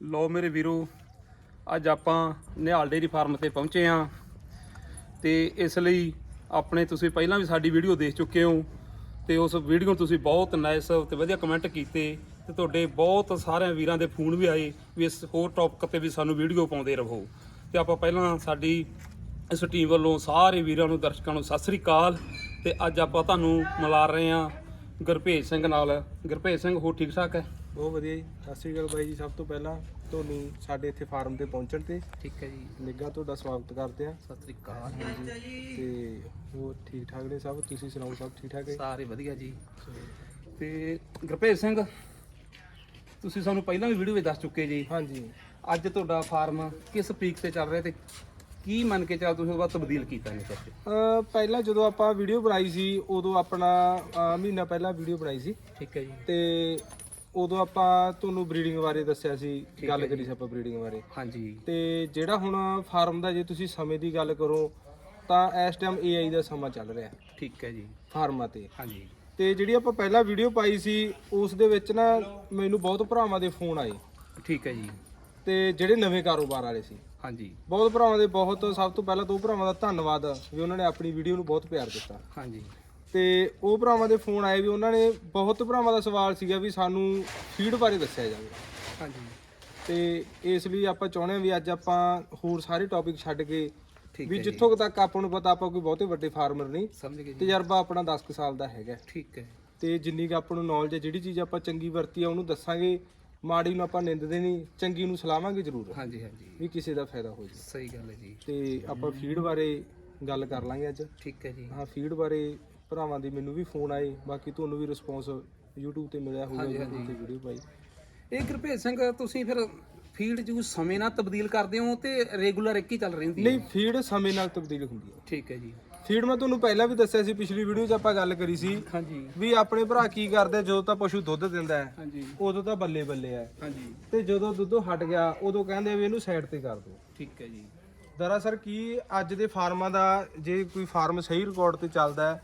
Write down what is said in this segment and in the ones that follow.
ਲੋ ਮੇਰੇ ਵੀਰੋ, ਅੱਜ ਆਪਾਂ ਨਿਹਾਲ ਡੇਰੀ ਫਾਰਮ ਤੇ ਪਹੁੰਚੇ ਆ ਤੇ ਇਸ ਲਈ ਆਪਣੇ ਤੁਸੀਂ ਪਹਿਲਾਂ ਵੀ ਸਾਡੀ ਵੀਡੀਓ ਦੇਖ ਚੁੱਕੇ ਹੋ ਤੇ ਉਸ ਵੀਡੀਓ ਨੂੰ ਤੁਸੀਂ ਬਹੁਤ ਨਾਈਸ ਤੇ ਵਧੀਆ ਕਮੈਂਟ ਕੀਤੇ ਤੇ ਤੁਹਾਡੇ ਬਹੁਤ ਸਾਰਿਆਂ ਵੀਰਾਂ ਦੇ ਫੋਨ ਵੀ ਆਏ ਵੀ ਇਸ ਹੋਰ ਟੌਪਿਕ ਤੇ ਵੀ ਸਾਨੂੰ ਵੀਡੀਓ ਪਾਉਂਦੇ ਰਹੋ। ਤੇ ਆਪਾਂ ਪਹਿਲਾਂ ਸਾਡੀ ਇਸ ਟੀਮ ਵੱਲੋਂ ਸਾਰੇ ਵੀਰਾਂ ਨੂੰ, ਦਰਸ਼ਕਾਂ ਨੂੰ ਸਤਿ ਸ੍ਰੀ ਅਕਾਲ ਤੇ ਅੱਜ ਆਪਾਂ ਤੁਹਾਨੂੰ ਮਿਲਾ ਰਹੇ ਹਾਂ ਗੁਰਭੇਜ ਸਿੰਘ ਨਾਲ। ਗੁਰਭੇਜ ਸਿੰਘ ਹੋ ਠੀਕ ਠਾਕ ਹੈ? ਬਹੁਤ ਵਧੀਆ ਜੀ। ਸਤਿ ਸ਼੍ਰੀ ਅਕਾਲ ਬਾਈ ਜੀ ਸਭ ਤੋਂ ਪਹਿਲਾਂ ਤੁਹਾਨੂੰ ਸਾਡੇ ਇੱਥੇ ਫਾਰਮ ਤੇ ਪਹੁੰਚਣ ਤੇ ਠੀਕ ਹੈ ਜੀ। ਨਿੱਘਾ ਤੁਹਾਡਾ ਸਵਾਗਤ ਕਰਦੇ ਆ ਸਤਿ ਸ੍ਰੀ ਅਕਾਲ। ਤੇ ਹੋਰ ਠੀਕ ਠਾਕ ਨੇ ਸਭ? ਤੁਸੀਂ ਸੁਣਾਓ ਸਭ ਠੀਕ ਠਾਕ ਹੈ? ਸਾਰੇ ਵਧੀਆ ਜੀ। ਤੇ ਗੁਰਭੇਜ ਸਿੰਘ ਤੁਸੀਂ ਸਾਨੂੰ ਪਹਿਲਾਂ ਵੀ ਵੀਡੀਓ ਵਿੱਚ ਦੱਸ ਚੁੱਕੇ ਜੀ। ਹਾਂਜੀ। ਅੱਜ ਤੁਹਾਡਾ ਫਾਰਮ ਕਿਸ ਪੀਕ ਤੇ ਚੱਲ ਰਿਹਾ ਤੇ ਕੀ ਮੰਨ ਕੇ ਚੱਲ ਤੁਸੀਂ ਉਹ ਬਾਅਦ ਤਬਦੀਲ ਕੀਤਾ ਨੇ ਸੱਚ ਅਹ ਪਹਿਲਾਂ ਜਦੋਂ ਆਪਾਂ ਵੀਡੀਓ ਬਣਾਈ ਸੀ ਉਦੋਂ ਆਪਣਾ ਅਹ ਮਹੀਨਾ ਪਹਿਲਾਂ ਵੀਡੀਓ ਬਣਾਈ ਸੀ। ਠੀਕ ਹੈ ਜੀ। ਤੇ ਉਦੋਂ ਆਪਾਂ ਤੁਹਾਨੂੰ ਬਰੀਡਿੰਗ ਬਾਰੇ ਦੱਸਿਆ ਸੀ ਗੱਲ ਕਰੀ ਸੀ ਆਪਾਂ ਬਰੀਡਿੰਗ ਬਾਰੇ। ਹਾਂਜੀ। ਤੇ ਜਿਹੜਾ ਹੁਣ ਫਾਰਮ ਦਾ ਜੇ ਤੁਸੀਂ ਸਮੇਂ ਦੀ ਗੱਲ ਕਰੋ ਤਾਂ ਇਸ ਟਾਈਮ AI ਦਾ ਸਮਾਂ ਚੱਲ ਰਿਹਾ। ਠੀਕ ਹੈ ਜੀ। ਫਾਰਮਾਂ ਤੇ। ਹਾਂਜੀ। ਤੇ ਜਿਹੜੀ ਆਪਾਂ ਪਹਿਲਾਂ ਵੀਡੀਓ ਪਾਈ ਸੀ ਉਸ ਦੇ ਵਿੱਚ ਨਾ ਮੈਨੂੰ ਬਹੁਤ ਭਰਾਵਾਂ ਦੇ ਫੋਨ ਆਏ। ਠੀਕ ਹੈ ਜੀ। ਤੇ ਜਿਹੜੇ ਨਵੇਂ ਕਾਰੋਬਾਰ ਵਾਲੇ ਸੀ। ਹਾਂਜੀ। ਬਹੁਤ ਭਰਾਵਾਂ ਦੇ ਬਹੁਤ ਸਭ ਤੋਂ ਪਹਿਲਾਂ ਤਾਂ ਭਰਾਵਾਂ ਦਾ ਧੰਨਵਾਦ ਵੀ ਉਹਨਾਂ ਨੇ ਆਪਣੀ ਵੀਡੀਓ ਨੂੰ ਬਹੁਤ ਪਿਆਰ ਦਿੱਤਾ। ਹਾਂਜੀ। ਤੇ ਉਹ ਭਰਾਵਾਂ ਦੇ ਫੋਨ ਆਏ ਵੀ ਉਹਨਾਂ ਨੇ ਬਹੁਤ ਭਰਾਵਾਂ ਦਾ ਸਵਾਲ ਸੀਗਾ ਵੀ ਸਾਨੂੰ ਫੀਡ ਬਾਰੇ ਦੱਸਿਆ ਜਾਵੇ। ਹਾਂਜੀ। ਤੇ ਇਸ ਲਈ ਆਪਾਂ ਚਾਹੁੰਦੇ ਹਾਂ ਵੀ ਅੱਜ ਆਪਾਂ ਹੋਰ ਸਾਰੇ ਟੌਪਿਕ ਛੱਡ ਕੇ ਠੀਕ ਵੀ ਹੈ ਜੀ। ਜਿੱਥੋਂ ਕੁ ਤੱਕ ਆਪਾਂ ਨੂੰ ਪਤਾ ਆਪਾਂ ਕੋਈ ਬਹੁਤੇ ਵੱਡੇ ਫਾਰਮਰ ਨਹੀਂ ਸਮਝ ਗਏ ਜੀ। ਤਜਰਬਾ ਆਪਣਾ 10 ਕੁ ਸਾਲ ਦਾ ਹੈਗਾ। ਠੀਕ ਹੈ। ਤੇ ਜਿੰਨੀ ਕੁ ਆਪਾਂ ਨੂੰ ਨੌਲੇਜ ਹੈ ਜਿਹੜੀ ਚੀਜ਼ ਆਪਾਂ ਚੰਗੀ ਵਰਤੀ ਆ ਉਹਨੂੰ ਦੱਸਾਂਗੇ। ਮਾੜੀ ਨੂੰ ਆਪਾਂ ਨਿੰਦਦੇ ਨਹੀਂ ਚੰਗੀ ਨੂੰ ਸਲਾਹਾਂਗੇ ਜ਼ਰੂਰ। ਹਾਂਜੀ ਹਾਂਜੀ। ਵੀ ਕਿਸੇ ਦਾ ਫਾਇਦਾ ਹੋ ਜੇ। ਸਹੀ ਗੱਲ ਹੈ ਜੀ। ਤੇ ਆਪਾਂ ਫੀਡ ਬਾਰੇ ਗੱਲ ਕਰ ਲਾਂਗੇ ਅੱਜ। ਠੀਕ ਹੈ ਜੀ। ਹਾਂ ਫੀਡ ਬਾਰੇ ਭਰਾਵਾਂ ਦੀ ਮੈਨੂੰ ਵੀ ਫੋਨ ਆਏ ਬਾਕੀ ਤੁਹਾਨੂੰ ਵੀ ਰਿਸਪੌਂਸ YouTube ਤੇ ਮਿਲਿਆ ਹੋਊਗਾ ਹਾਂਜੀ, YouTube ਤੇ ਵੀਡੀਓ ਪਾਈ। ਇਹ ਗੁਰਭੇਜ ਸਿੰਘ ਤੁਸੀਂ ਫਿਰ ਫੀਲਡ ਕੋਈ ਸਮੇਂ ਨਾਲ ਤਬਦੀਲ ਕਰਦੇ ਹੋ ਤੇ ਰੈਗੂਲਰ ਇੱਕ ਹੀ ਚੱਲ ਰਹਿੰਦੀ ਨਹੀਂ ਫੀਡ ਸਮੇਂ ਨਾਲ ਤਬਦੀਲ ਹੁੰਦੀ ਹੈ। ਠੀਕ ਹੈ ਜੀ। ਫੀਡ ਮੈਂ ਤੁਹਾਨੂੰ ਪਹਿਲਾਂ ਵੀ ਦੱਸਿਆ ਸੀ ਪਿਛਲੀ ਵੀਡੀਓ 'ਚ ਆਪਾਂ ਗੱਲ ਕਰੀ ਸੀ ਹਾਂਜੀ। ਵੀ ਆਪਣੇ ਭਰਾ ਕੀ ਕਰਦੇ ਜਦੋਂ ਤਾਂ ਪਸ਼ੂ ਦੁੱਧ ਦਿੰਦਾ ਹੈ ਹਾਂਜੀ। ਉਦੋਂ ਤਾਂ ਬੱਲੇ ਬੱਲੇ ਹੈ। ਹਾਂਜੀ। ਤੇ ਜਦੋਂ ਦੁੱਧੋਂ ਹਟ ਗਿਆ ਉਦੋਂ ਕਹਿੰਦੇ ਵੀ ਇਹਨੂੰ ਸਾਈਡ ਤੇ ਕਰ ਦਿਓ ਠੀਕ ਹੈ ਜੀ। ਦਰਅਸਲ ਕੀ ਅੱਜ ਦੇ ਫਾਰਮਾਂ ਦਾ ਜੇ ਕੋਈ ਫਾਰਮ ਸਹੀ ਰਿਕਾਰਡ ਤੇ ਚੱਲਦਾ ਹੈ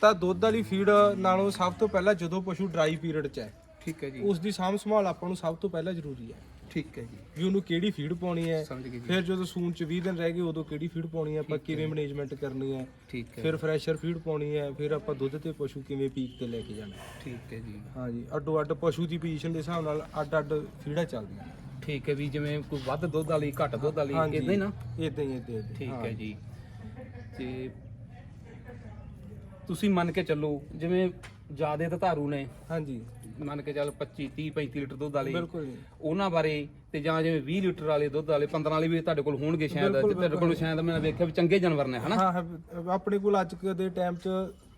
ਤਾਂ ਦੁੱਧ ਵਾਲੀ ਫੀਡ ਨਾਲੋਂ ਸਭ ਤੋਂ ਪਹਿਲਾਂ ਜਦੋਂ ਪਸ਼ੂ ਡਰਾਈ ਪੀਰੀਅਡ 'ਚ ਹੈ ਠੀਕ ਹੈ ਜੀ। ਉਸ ਦੀ ਸਾਂਭ ਸੰਭਾਲ ਆਪਾਂ ਨੂੰ ਸਭ ਤੋਂ ਪਹਿਲਾਂ ਜ਼ਰੂਰੀ ਹੈ। ਠੀਕ ਹੈ ਜੀ। ਵੀ ਉਹਨੂੰ ਕਿਹੜੀ ਫੀਡ ਪਾਉਣੀ ਹੈ ਸਮਝ ਗਏ ਜੀ। ਫਿਰ ਜਦੋਂ ਸੂਨ 'ਚ 20 ਦਿਨ ਰਹਿ ਗਏ ਉਦੋਂ ਕਿਹੜੀ ਫੀਡ ਪਾਉਣੀ ਹੈ ਆਪਾਂ ਕਿਵੇਂ ਮੈਨੇਜਮੈਂਟ ਕਰਨੀ ਹੈ ਠੀਕ ਹੈ। ਫਿਰ ਫਰੈਸ਼ਰ ਫੀਡ ਪਾਉਣੀ ਹੈ ਫਿਰ ਆਪਾਂ ਦੁੱਧ ਤੇ ਪਸ਼ੂ ਕਿਵੇਂ ਪੀਕ ਤੇ ਲੈ ਕੇ ਜਾਣਾ ਹੈ। ਠੀਕ ਹੈ ਜੀ। ਹਾਂਜੀ ਅੱਡੋ ਅੱਡ ਪਸ਼ੂ ਦੀ ਪੋਜੀਸ਼ਨ ਦੇ ਹਿਸਾਬ ਨਾਲ ਅੱਡ ਅੱਡ ਫੀਡਾਂ ਚੱਲਦੀਆਂ ਠੀਕ ਹੈ ਵੀ ਜਿਵੇਂ ਕੋਈ ਵੱਧ ਦੁੱਧ ਵਾਲੀ ਘੱਟ ਦੁੱਧ ਵਾਲੀ। ਇਦਾਂ ਹੀ ਨਾ? ਇਦਾਂ ਹੀ ਇਦਾਂ ਹੀ ਠੀਕ ਹੈ ਜੀ। ਤੇ ਤੁਸੀਂ ਮੰਨ ਕੇ ਚੱਲੋ ਜਿਵੇਂ ਜਿਆਦੇ ਧਾਰੂ ਨੇ। ਹਾਂਜੀ। ਮੰਨ ਕੇ ਚੱਲ 25 30 35 ਲੀਟਰ ਦੁੱਧ ਵਾਲੇ। ਬਿਲਕੁਲ ਜੀ। ਉਹਨਾਂ ਬਾਰੇ ਤੇ ਜਾਂ ਜਿਵੇਂ 20 ਲੀਟਰ ਵਾਲੇ ਦੁੱਧ ਵਾਲੇ 15 ਵਾਲੇ ਵੀ ਤੁਹਾਡੇ ਕੋਲ ਹੋਣਗੇ ਸ਼ਾਇਦ। ਬਿਲਕੁਲ, ਤੁਹਾਡੇ ਕੋਲ ਸ਼ਾਇਦ ਮੈਂ ਵੇਖਿਆ ਵੀ ਚੰਗੇ ਜਾਨਵਰ ਨੇ ਹਨਾ? ਹਾਂ ਹਾਂ, ਆਪਣੇ ਕੋਲ ਅੱਜ ਦੇ ਟਾਈਮ 'ਚ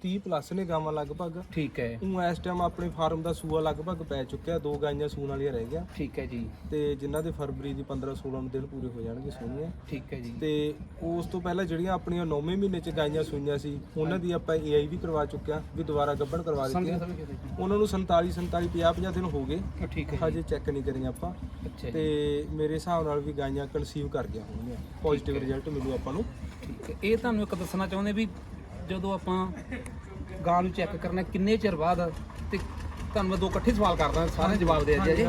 30 ਪਲੱਸ ਨੇ ਗਾਵਾਂ ਲਗਭਗ। ਠੀਕ ਹੈ। ਉਹ ਇਸ ਟਾਈਮ ਆਪਣੇ ਫਾਰਮ ਦਾ ਸੂਆ ਲਗਭਗ ਪੈ ਚੁੱਕਿਆ ਦੋ ਗਾਈਆਂ ਸੂਣ ਵਾਲੀਆਂ ਰਹਿ ਗਿਆ ਠੀਕ ਹੈ ਜੀ। ਤੇ ਜਿਨ੍ਹਾਂ ਦੇ ਫਰਵਰੀ ਦੀ 15 16 ਨੂੰ ਦਿਨ ਪੂਰੇ ਹੋ ਜਾਣਗੇ ਸੋਹਣੀਆਂ। ਠੀਕ ਹੈ ਜੀ। ਤੇ ਉਸ ਤੋਂ ਪਹਿਲਾਂ ਜਿਹੜੀਆਂ ਆਪਣੀਆਂ 9ਵੇਂ ਮਹੀਨੇ 'ਚ ਗਾਈਆਂ ਸੂਈਆਂ ਸੀ ਉਹਨਾਂ ਦੀ ਆਪਾਂ ਏਆਈ ਵੀ ਕਰਵਾ ਚੁੱਕਿਆ ਵੀ ਦੁਬਾਰਾ ਗੱਭਣ ਕਰਵਾ ਦਿੱਤੀ ਉਹਨਾਂ ਨੂੰ 47 47 50 50 ਦਿਨ ਹੋ ਗਏ। ਠੀਕ ਹੈ ਹਜੇ ਚੈੱਕ ਨਹੀਂ ਕਰੀਆਂ ਆਪਾਂ। ਅੱਛਾ ਤੇ ਮੇਰੇ ਹਿਸਾਬ ਨਾਲ ਵੀ ਗਾਈਆਂ ਕਨਸੀਵ ਕਰ ਗਿਆ ਹੋਣਗੀਆਂ। ਪੋਜ਼ਿਟਿਵ ਰਿਜ਼ਲਟ ਮਿਲੂ ਆਪਾਂ ਨੂੰ। ਠੀਕ ਹੈ। ਇਹ ਤੁਹਾਨੂੰ ਇੱਕ ਦੱਸਣਾ ਚਾਹੁੰਦੇ ਵੀ ਜਦੋਂ ਆਪਾਂ ਗਾਂ ਨੂੰ ਚੈੱਕ ਕਰਨਾ ਕਿੰਨੇ ਚਿਰ ਬਾਅਦ ਤੇ ਤੁਹਾਨੂੰ ਮੈਂ ਦੋ ਇਕੱਠੇ ਸਵਾਲ ਕਰਦਾ ਸਾਰੇ ਜਵਾਬ ਦੇ ਜੀ।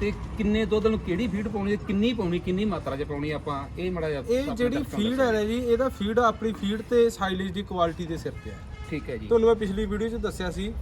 ਤੇ ਕਿੰਨੇ ਦੁੱਧ ਨੂੰ ਕਿਹੜੀ ਫੀਡ ਪਾਉਣੀ ਕਿੰਨੀ ਪਾਉਣੀ ਕਿੰਨੀ ਮਾਤਰਾ 'ਚ ਪਾਉਣੀ ਆਪਾਂ ਇਹ ਮੜਾ ਜਿਹਾ ਇਹ ਜਿਹੜੀ ਫੀਡ ਹੈ ਜੀ ਇਹਦਾ ਫੀਡ ਆਪਣੀ ਫੀਡ ਤੇ ਸਾਈਲੇਜ ਦੀ ਕੁਆਲਿਟੀ ਦੇ ਸਿਰ ਤੇ ਹੈ। ਠੀਕ ਹੈ ਜੀ। ਤੁਹਾਨੂੰ ਮੈਂ ਪਿਛਲੀ ਵੀਡੀਓ 'ਚ ਦੱਸਿਆ ਸੀ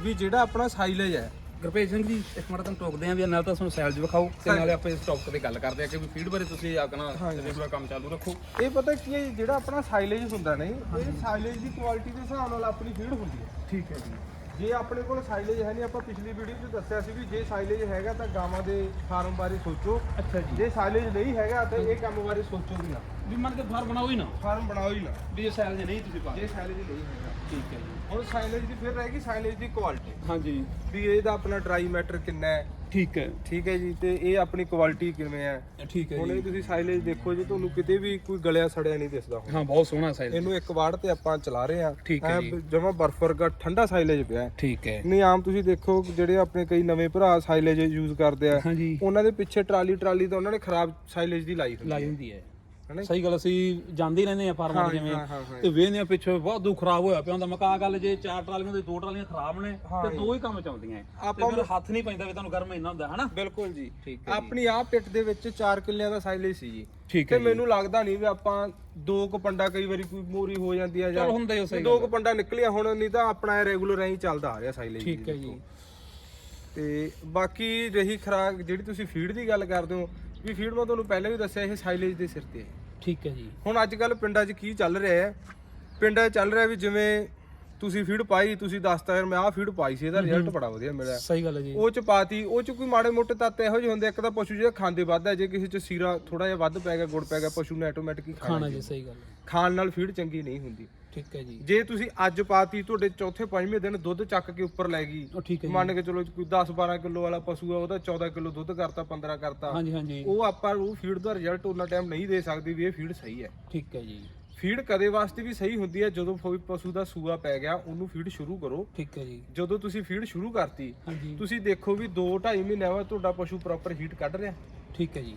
ਵੀ ਜਿਹੜਾ ਆਪਣਾ ਸਾਈਲੇਜ ਹੈ ਗੁਰਪ੍ਰੀਤ ਸਿੰਘ ਜੀ ਇੱਕ ਮਿੰਟ ਤੁਹਾਨੂੰ ਟੋਕਦੇ ਆਂ ਵੀ ਨਾਲ ਤਾਂ ਤੁਹਾਨੂੰ ਸੈਲਜ ਵਿਖਾਓ ਤੇ ਨਾਲੇ ਆਪਾਂ ਇਸ ਟੌਪਿਕ ਤੇ ਗੱਲ ਕਰਦੇ ਆਂ ਕਿ ਵੀ ਫੀਡ ਬਾਰੇ ਤੁਸੀਂ ਆਪਣਾ ਰੈਗੂਲਰ ਕੰਮ ਚਾਲੂ ਰੱਖੋ। ਇਹ ਪਤਾ ਕੀ ਹੈ ਜਿਹੜਾ ਆਪਣਾ ਸਾਈਲੇਜ ਹੁੰਦਾ ਨਹੀਂ ਇਹ ਸਾਈਲੇਜ ਦੀ ਕੁਆਲਿਟੀ ਦੇ ਹਿਸਾਬ ਨਾਲ ਆਪਣੀ ਫੀਡ ਹੁੰਦੀ ਹੈ। ਠੀਕ ਹੈ ਜੀ। ਜੇ ਆਪਣੇ ਕੋਲ ਸਾਈਲੇਜ ਹੈ ਨਹੀਂ ਆਪਾਂ ਪਿਛਲੀ ਵੀਡੀਓ 'ਚ ਦੱਸਿਆ ਸੀ ਵੀ ਜੇ ਸਾਈਲੇਜ ਹੈਗਾ ਤਾਂ ਗਾਵਾਂ ਦੇ ਫਾਰਮ ਬਾਰੇ ਸੋਚੋ। ਅੱਛਾ ਜੀ। ਜੇ ਸਾਈਲੇਜ ਨਹੀਂ ਹੈਗਾ ਤਾਂ ਇਹ ਕੰਮ ਬਾਰੇ ਸੋਚੋ ਵੀ ਨਾ। ਵੀ ਮੰਨ ਕੇ ਫਾਰ ਬਣਾਓ ਹੀ ਨਾ। ਫਾਰਮ ਬਣਾਓ ਹੀ ਨਾ। ਵੀ ਜੇ ਸੈਲਜ ਨਹੀਂ ਤੁਸੀਂ ਪਾ ਜੇ ਸਾਈਲੇਜ ਨਹੀਂ ਹੈਗਾ। ਠੀਕ ਹੈ ਜੀ। ਹੁਣ ਸਾਈਲੇਜ ਦੀ ਫਿਰ ਰਹੇਗੀ ਸਾਈਲੇਜ ਦੀ ਕੁਆਲਿਟੀ ਹਾਂਜੀ। ਵੀ ਇਹਦਾ ਆਪਣਾ ਡਰਾਈ ਮੈਟਰ ਕਿੰਨਾ ਹੈ। ਠੀਕ ਹੈ। ਠੀਕ ਹੈ ਜੀ ਤੇ ਇਹ ਆਪਣੀ ਕੁਆਲਿਟੀ ਕਿਵੇਂ ਹੈ। ਠੀਕ ਹੈ ਹੁਣ ਜੀ। ਇਹ ਤੁਸੀਂ ਸਾਈਲੇਜ ਦੇਖੋ ਜੀ ਤੁਹਾਨੂੰ ਕਿਤੇ ਵੀ ਕੋਈ ਗਲਿਆ ਸੜਿਆ ਨਹੀਂ ਦਿਸਦਾ ਹੁਣ। ਹਾਂ ਬਹੁਤ ਸੋਹਣਾ ਸਾਈਜ਼ ਇਹਨੂੰ ਇੱਕ ਵਾਰ ਤੇ ਆਪਾਂ ਚਲਾ ਰਹੇ ਆ ਠੀਕ ਹੈ ਜੀ। ਜਮਾ ਬਰਫ ਵਰਗਾ ਠੰਡਾ ਸਾਈਲੇਜ ਪਿਆ ਹੈ। ਠੀਕ ਹੈ। ਨਹੀਂ ਆਮ ਤੁਸੀਂ ਦੇਖੋ ਜਿਹੜੇ ਆਪਣੇ ਕਈ ਨਵੇਂ ਭਰਾ ਸਾਈਲੇਜ ਯੂਜ਼ ਕਰਦੇ ਆ ਹਾਂਜੀ। ਉਹਨਾਂ ਦੇ ਪਿੱਛੇ ਟਰਾਲੀ ਟਰਾਲੀ ਤਾਂ ਉਹਨਾਂ ਨੇ ਖਰਾਬ ਸਾਈਲੇਜ ਦੀ ਲਾਈ ਹੁੰਦੀ ਲਾਈ ਹੈ ਹੁੰਦੀ ਹੈ। ਹਨਾ ਸਹੀ ਗੱਲ ਅਸੀਂ ਜਾਂਦੇ ਹੀ ਰਹਿੰਦੇ ਆ ਫਾਰਮਾਂ ਹਾਂ, ਜਿਵੇਂ ਹਾਂ, ਹਾਂ, ਹਾਂ। ਤੇ ਵੇਹਨੇ ਆ ਪਿੱਛੇ ਦੁੱਖ ਖਰਾਬ ਹੋਇਆ ਪਿਆ ਹੁੰਦਾ। ਮਕਾ ਗੱਲ ਜੇ ਚਾਰ ਟਰਾਲੀਆਂ ਦੇ ਦੋ ਟਰਾਲੀਆਂ ਖਰਾਬ ਨੇ ਹਾਂ ਤੇ। ਦੋ ਹੀ ਕੰਮ ਚੱਲਦੀਆਂ ਆਪਾਂ ਫਿਰ ਹੱਥ ਨਹੀਂ ਪੈਂਦਾ ਵੀ ਤੁਹਾਨੂੰ ਗਰਮ ਇੰਨਾ ਹੁੰਦਾ ਹਨਾ? ਬਿਲਕੁਲ ਜੀ। ਆਪਣੀ ਆਹ ਪਿੱਟ ਦੇ ਵਿੱਚ 4 ਕਿੱਲਿਆਂ ਦਾ ਸਾਈਲੇਜ ਸੀ ਜੀ। ਠੀਕ ਤੇ ਮੈਨੂੰ ਲੱਗਦਾ ਨਹੀਂ ਵੀ ਆਪਾਂ ਦੋ ਕੁ ਪੰਡਾ ਕਈ ਵਾਰੀ ਕੋਈ ਮੋਰੀ ਹੋ ਜਾਂਦੀ ਆ ਜਾਂ ਹੁੰਦਾ ਹੀ ਸਹੀ ਦੋ ਕੁ ਪੰਡਾ ਨਿਕਲਿਆ ਹੁਣ ਨਹੀਂ ਤਾਂ ਆਪਣਾ ਰੈਗੂਲਰ ਐਂ ਹੀ ਚੱਲਦਾ ਆ ਰਿਹਾ ਸਾਈਲੇਜ ਠੀਕ ਹੈ ਜੀ। ਤੇ ਬਾਕੀ ਰਹੀ ਖਰਾਕ ਜਿਹੜੀ ਤੁਸੀਂ ਫੀਡ ਦੀ ਗੱਲ ਕਰਦੇ ਹੋ ਵੀ ਫੀਡ ਮੈਂ ਤੁਹਾਨੂੰ ਪਹਿਲਾਂ ਵੀ ਦੱਸਿਆ ਇਹ ਸਾਈਲੇਜ ਦੇ ਸਿਰ ਤੇ ਹੈ। ਠੀਕ ਹੈ ਜੀ। ਹੁਣ ਅੱਜ ਕੱਲ ਪਿੰਡਾਂ 'ਚ ਕੀ ਚੱਲ ਰਿਹਾ ਹੈ? ਪਿੰਡਾਂ 'ਚ ਚੱਲ ਰਿਹਾ ਵੀ ਜਿਵੇਂ ਤੁਸੀਂ ਫੀਡ ਪਾਈ ਤੁਸੀਂ ਦੱਸਤਾ ਯਾਰ ਮੈਂ ਆਹ ਫੀਡ ਪਾਈ ਸੀ ਇਹਦਾ ਰਿਜ਼ਲਟ ਬੜਾ ਵਧੀਆ ਮਿਲਿਆ। ਸਹੀ ਗੱਲ ਹੈ ਜੀ। ਉਹ ਚ ਪਾਤੀ ਉਹ ਚ ਕੋਈ ਮਾੜੇ ਮੋਟੇ ਤੱਤ ਇਹੋ ਜਿਹੇ ਹੁੰਦੇ ਇੱਕ ਤਾਂ ਪਸ਼ੂ ਜਿਹੜਾ ਖਾਂਦੇ ਵੱਧ ਹੈ ਜੇ ਕਿਸੇ ਚ ਸੀਰਾ ਥੋੜਾ ਜਿਹਾ ਵੱਧ ਪੈ ਗਿਆ ਗੁੜ ਪੈ ਗਿਆ ਪਸ਼ੂ ਨੇ ਆਟੋਮੈਟਿਕ ਹੀ ਖਾਣਾ ਖਾਣਾ ਜੀ। ਸਹੀ ਗੱਲ ਹੈ। ਖਾਣ ਨਾਲ ਫੀਡ ਚੰਗੀ ਨਹੀਂ ਹੁੰਦੀ। ਠੀਕ ਹੈ ਜੀ। ਜੇ ਤੁਸੀਂ ਅੱਜ ਪਾਤੀ ਤੁਹਾਡੇ ਚੌਥੇ ਪੰਜਵੇਂ ਦਿਨ ਦੁੱਧ ਚੱਕ ਕੇ ਉੱਪਰ ਲੈ ਗਈ। ਉਹ ਠੀਕ ਹੈ ਜੀ। ਮੰਨ ਕੇ ਚਲੋ ਕੋਈ 10 12 ਕਿਲੋ ਵਾਲਾ ਪਸ਼ੂ ਆ ਉਹਦਾ 14 ਕਿਲੋ ਦੁੱਧ ਕਰਤਾ 15 ਕਰਤਾ। ਹਾਂਜੀ ਹਾਂਜੀ। ਉਹ ਆਪਾਂ ਉਹ ਫੀਡ ਦਾ ਰਿਜ਼ਲਟ ਉਹਨਾਂ ਟਾਈਮ ਨਹੀਂ ਦੇ ਸਕਦੀ ਵੀ ਇਹ ਫੀਡ ਸਹੀ ਹੈ। ਠੀਕ ਹੈ ਜੀ। ਫੀਡ ਕਦੇ ਵਾਸਤੇ ਵੀ ਸਹੀ ਹੁੰਦੀ ਹੈ ਜਦੋਂ ਕੋਈ ਪਸ਼ੂ ਦਾ ਸੂਆ ਪੈ ਗਿਆ ਉਹਨੂੰ ਫੀਡ ਸ਼ੁਰੂ ਕਰੋ। ਠੀਕ ਹੈ ਜੀ। ਜਦੋਂ ਤੁਸੀਂ ਫੀਡ ਸ਼ੁਰੂ ਕਰਤੀ ਹਾਂਜੀ। ਤੁਸੀਂ ਦੇਖੋ ਵੀ 2 2.5 ਮਹੀਨਿਆਂ ਬਾਅਦ ਤੁਹਾਡਾ ਪਸ਼ੂ ਪ੍ਰੋਪਰ ਹੀਟ ਕੱਢ ਰਿਹਾ। ਠੀਕ ਹੈ ਜੀ।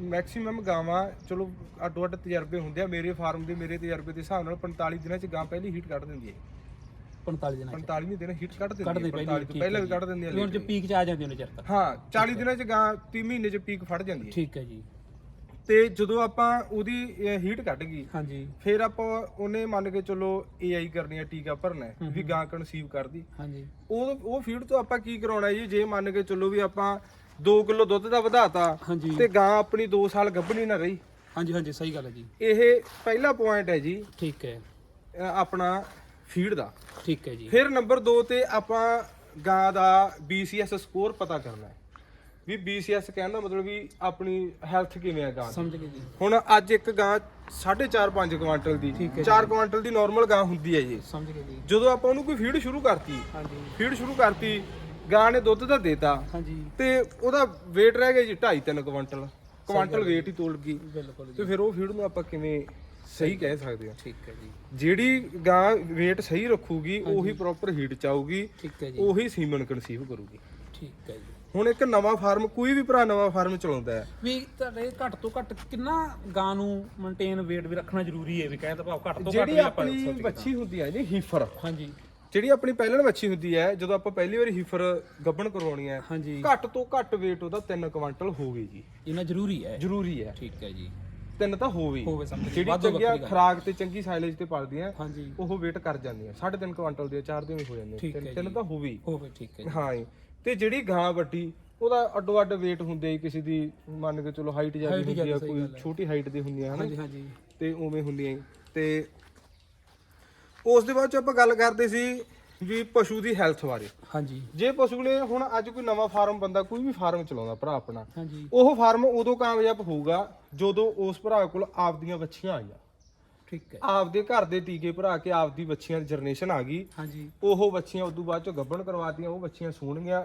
ਮੈਕਸਿਮਮ ਗਾਵਾਂ ਚਲੋ ਅੱਡੋ ਅੱਡ ਤਜਰਬੇ ਹੁੰਦੇ ਆ। ਮੇਰੇ ਫਾਰਮ ਦੇ ਮੇਰੇ ਤਜਰਬੇ ਦੇ ਹਿਸਾਬ ਨਾਲ 45 ਦਿਨਾਂ ਚ ਗਾਂ ਪਹਿਲੀ ਹੀਟ ਕੱਢ ਦਿੰਦੀ ਹੈ। 45 ਦਿਨਾਂ 'ਚ? 45 ਦਿਨ ਹੀਟ ਕੱਢ ਦਿੰਦੀ ਹੈ ਪਹਿਲੀ 45 ਤੋਂ ਪਹਿਲਾਂ ਵੀ ਕੱਢ ਦਿੰਦੀ ਹੈ ਹੁਣ ਚ ਪੀਕ ਚ ਆ ਜਾਂਦੀ ਉਹਨੇ ਚਿਰ ਤੱਕ ਹਾਂ 40 ਦਿਨਾਂ ਚ ਗਾਂ 3 ਮਹੀਨੇ ਚ ਪੀਕ ਫੜ ਜਾਂਦੀ ਹੈ। ਠੀਕ ਹੈ ਜੀ। ਤੇ ਜਦੋਂ ਆਪਾਂ ਉਹਦੀ ਹੀਟ ਕੱਢ ਗਈ ਹਾਂਜੀ। ਫਿਰ ਆਪਾਂ ਉਹਨੇ ਮੰਨ ਕੇ ਚਲੋ ਏਆਈ ਕਰਨੀ ਹੈ ਟੀਕਾ ਭਰਨਾ ਹੈ ਵੀ ਗਾਂ ਕਨਸੀਵ ਕਰਦੀ। ਹਾਂਜੀ। ਉਹ ਉਹ ਫੀਡ ਤੋਂ ਆਪਾਂ ਕੀ ਕਰਾਉਣਾ ਜੀ? ਜੇ ਮੰਨ ਕੇ ਚੱਲੋ ਵੀ ਆਪਾਂ 2 ਕਿਲੋ ਦੁੱਧ ਦਾ ਵਧਾਤਾ ਹਾਂਜੀ। ਤੇ ਗਾਂ ਆਪਣੀ 2 ਸਾਲ ਗੱਭਣੀ ਨਾ ਰਹੀ। ਹਾਂਜੀ ਹਾਂਜੀ ਸਹੀ ਗੱਲ ਹੈ ਜੀ। ਇਹ ਪਹਿਲਾ ਪੁਆਇੰਟ ਹੈ ਜੀ। ਠੀਕ ਹੈ। ਅ, ਆਪਣਾ ਫੀਡ ਦਾ। ਠੀਕ ਹੈ ਜੀ। ਫਿਰ ਨੰਬਰ 2 ਤੇ ਆਪਾਂ ਗਾਂ ਦਾ BCS ਸਕੋਰ ਪਤਾ ਕਰਨਾ ਹੈ। ਵੀ BCS ਕਹਿਣ ਦਾ ਮਤਲਬ ਵੀ ਆਪਣੀ ਹੈਲਥ ਕਿਵੇਂ ਹੈ ਗਾਂ ਦੀ। ਸਮਝ ਗਏ ਜੀ। ਹੁਣ ਅੱਜ ਇੱਕ ਗਾਂ 4.5 5 ਕੁਆਂਟਲ ਦੀ ਠੀਕ ਹੈ 4 ਕੁਆਂਟਲ ਦੀ ਨਾਰਮਲ ਗਾਂ ਹੁੰਦੀ ਹੈ ਜੀ। ਸਮਝ ਗਏ ਜੀ। ਜਦੋਂ ਆਪਾਂ ਉਹਨੂੰ ਕੋਈ ਫੀਡ ਸ਼ੁਰੂ ਕਰਤੀ ਹਾਂਜੀ। ਫੀਡ ਸ਼ੁਰੂ ਕਰਤੀ ਗਾਂ ਨੇ ਦੁੱਧ ਤਾਂ ਦੇਤਾ। ਹਾਂਜੀ। ਤੇ ਉਹਦਾ weight ਰਹਿ ਗਿਆ ਜੀ 2.5 3 ਕੁਆਂਟਲ। ਕੁਆਂਟਲ weight ਹੀ ਤੋਲ ਗਈ। ਬਿਲਕੁਲ ਤੇ ਫਿਰ ਉਹ ਫੀਡ ਨੂੰ ਆਪਾਂ ਕਿਵੇਂ ਸਹੀ ਕਹਿ ਸਕਦੇ ਹਾਂ? ਠੀਕ ਹੈ ਜੀ। ਜਿਹੜੀ ਗਾਂ weight ਸਹੀ ਰੱਖੂਗੀ ਉਹੀ ਪ੍ਰੋਪਰ ਹੀਟ ਚ ਆਊਗੀ ਠੀਕ ਹੈ ਜੀ। ਉਹੀ ਸੀਮਨ ਕਨਸੀਵ ਕਰੂਗੀ। ਠੀਕ ਹੈ ਜੀ। ਹੁਣ ਇੱਕ ਨਵਾਂ ਫਾਰਮ ਕੋਈ ਵੀ ਭਰਾ ਨਵਾਂ ਫਾਰਮ ਚਲਾਉਂਦਾ ਹੈ। ਵੀ ਤੁਹਾਡੇ ਘੱਟ ਤੋਂ ਘੱਟ ਕਿੰਨਾ ਗਾਂ ਨੂੰ ਮੇਨਟੇਨ weight ਵੀ ਰੱਖਣਾ ਜ਼ਰੂਰੀ ਹੈ? ਵੀ ਕਹਿੰਦਾ ਭਾਵ ਘੱਟ ਤੋਂ ਘੱਟ ਜਿਹੜੀ ਆਪਣੀ। ਵੱਛੀ ਹੁੰਦੀ ਹੈ ਜੀ ਹੀਫਰ ਹਾਂਜੀ। ਜਿਹੜੀ ਆਪਣੀ ਪਹਿਲਣ ਵੱਛੀ ਹੁੰਦੀ ਹੈ ਜਦੋਂ ਆਪਾਂ ਪਹਿਲੀ ਵਾਰੀ ਹੀਫਰ ਗੱਭਣ ਕਰਵਾਉਣੀ ਹੈ ਹਾਂਜੀ ਘੱਟ ਤੋਂ ਘੱਟ weight ਉਹਦਾ 3 ਕੁਆਂਟਲ ਹੋਵੇ ਜੀ ਇਹਨਾਂ ਜ਼ਰੂਰੀ ਹੈ ਜ਼ਰੂਰੀ ਹੈ ਠੀਕ ਹੈ ਜੀ ਤਿੰਨ ਤਾਂ ਹੋਵੇ। ਹੋਵੇ ਸਮਝ। ਜਿਹੜੀ ਚੰਗੀਆਂ। ਖਰਾਕ ਤੇ ਚੰਗੀ ਸਾਈਲੇਜ ਤੇ ਪਲਦੀਆਂ ਹਾਂਜੀ ਉਹ weight ਕਰ ਜਾਂਦੀਆਂ 3.5 ਕੁਆਂਟਲ ਦੇ 4 ਦੇ ਵੀ ਹੋ ਜਾਂਦੇ ਤਿੰਨ ਤਿੰਨ। ਤਾਂ ਹੋਵੇ। ਹੋਵੇ ਠੀਕ ਹੈ ਜੀ ਹਾਂ ਜੀ ਤੇ ਜਿਹੜੀ ਗਾਂ ਵੱਡੀ ਉਹਦਾ ਅੱਡੋ ਅੱਡ weight ਹੁੰਦੇ ਕਿਸੇ ਦੀ ਮੰਨ ਕੇ ਚਲੋ ਹਾਈਟ ਜ਼ਿਆਦਾ ਹੁੰਦੀ ਆ ਕੋਈ। ਛੋਟੀ ਹਾਈਟ ਦੀ ਹੁੰਦੀਆਂ ਹਨ ਹਾਂਜੀ ਹਾਂਜੀ ਤੇ ਉਵੇਂ ਹੁੰਦੀਆਂ। ਤੇ ਉਸ ਦੇ ਬਾਅਦ ਚ ਆਪਾਂ ਗੱਲ ਕਰਦੇ ਸੀ ਵੀ ਪਸ਼ੂ ਦੀ ਹੈਲਥ ਬਾਰੇ। ਹਾਂਜੀ। ਜੇ ਪਸ਼ੂ ਨੇ ਹੁਣ ਅੱਜ ਕੋਈ ਨਵਾਂ ਫਾਰਮ ਬੰਦਾ ਕੋਈ ਵੀ ਫਾਰਮ ਚਲਾਉਂਦਾ ਭਰਾ ਆਪਣਾ ਹਾਂਜੀ। ਉਹ ਫਾਰਮ ਉਦੋਂ ਕਾਮਯਾਬ ਹੋਊਗਾ ਜਦੋਂ ਉਸ ਭਰਾ ਕੋਲ ਆਪਦੀਆਂ ਵੱਛੀਆਂ ਆਈਆਂ। ਠੀਕ ਹੈ। ਆਪਦੇ ਘਰ ਦੇ ਟੀਕੇ ਭਰਾ ਕੇ ਆਪਦੀ ਵੱਛੀਆਂ ਦੀ ਜਨਰੇਸ਼ਨ ਆ ਗਈ। ਹਾਂਜੀ। ਉਹ ਵੱਛੀਆਂ ਉਦੋਂ ਬਾਅਦ ਚੋਂ ਗੱਭਣ ਕਰਵਾਤੀਆਂ ਉਹ ਵੱਛੀਆਂ ਸੂਣਗੀਆਂ।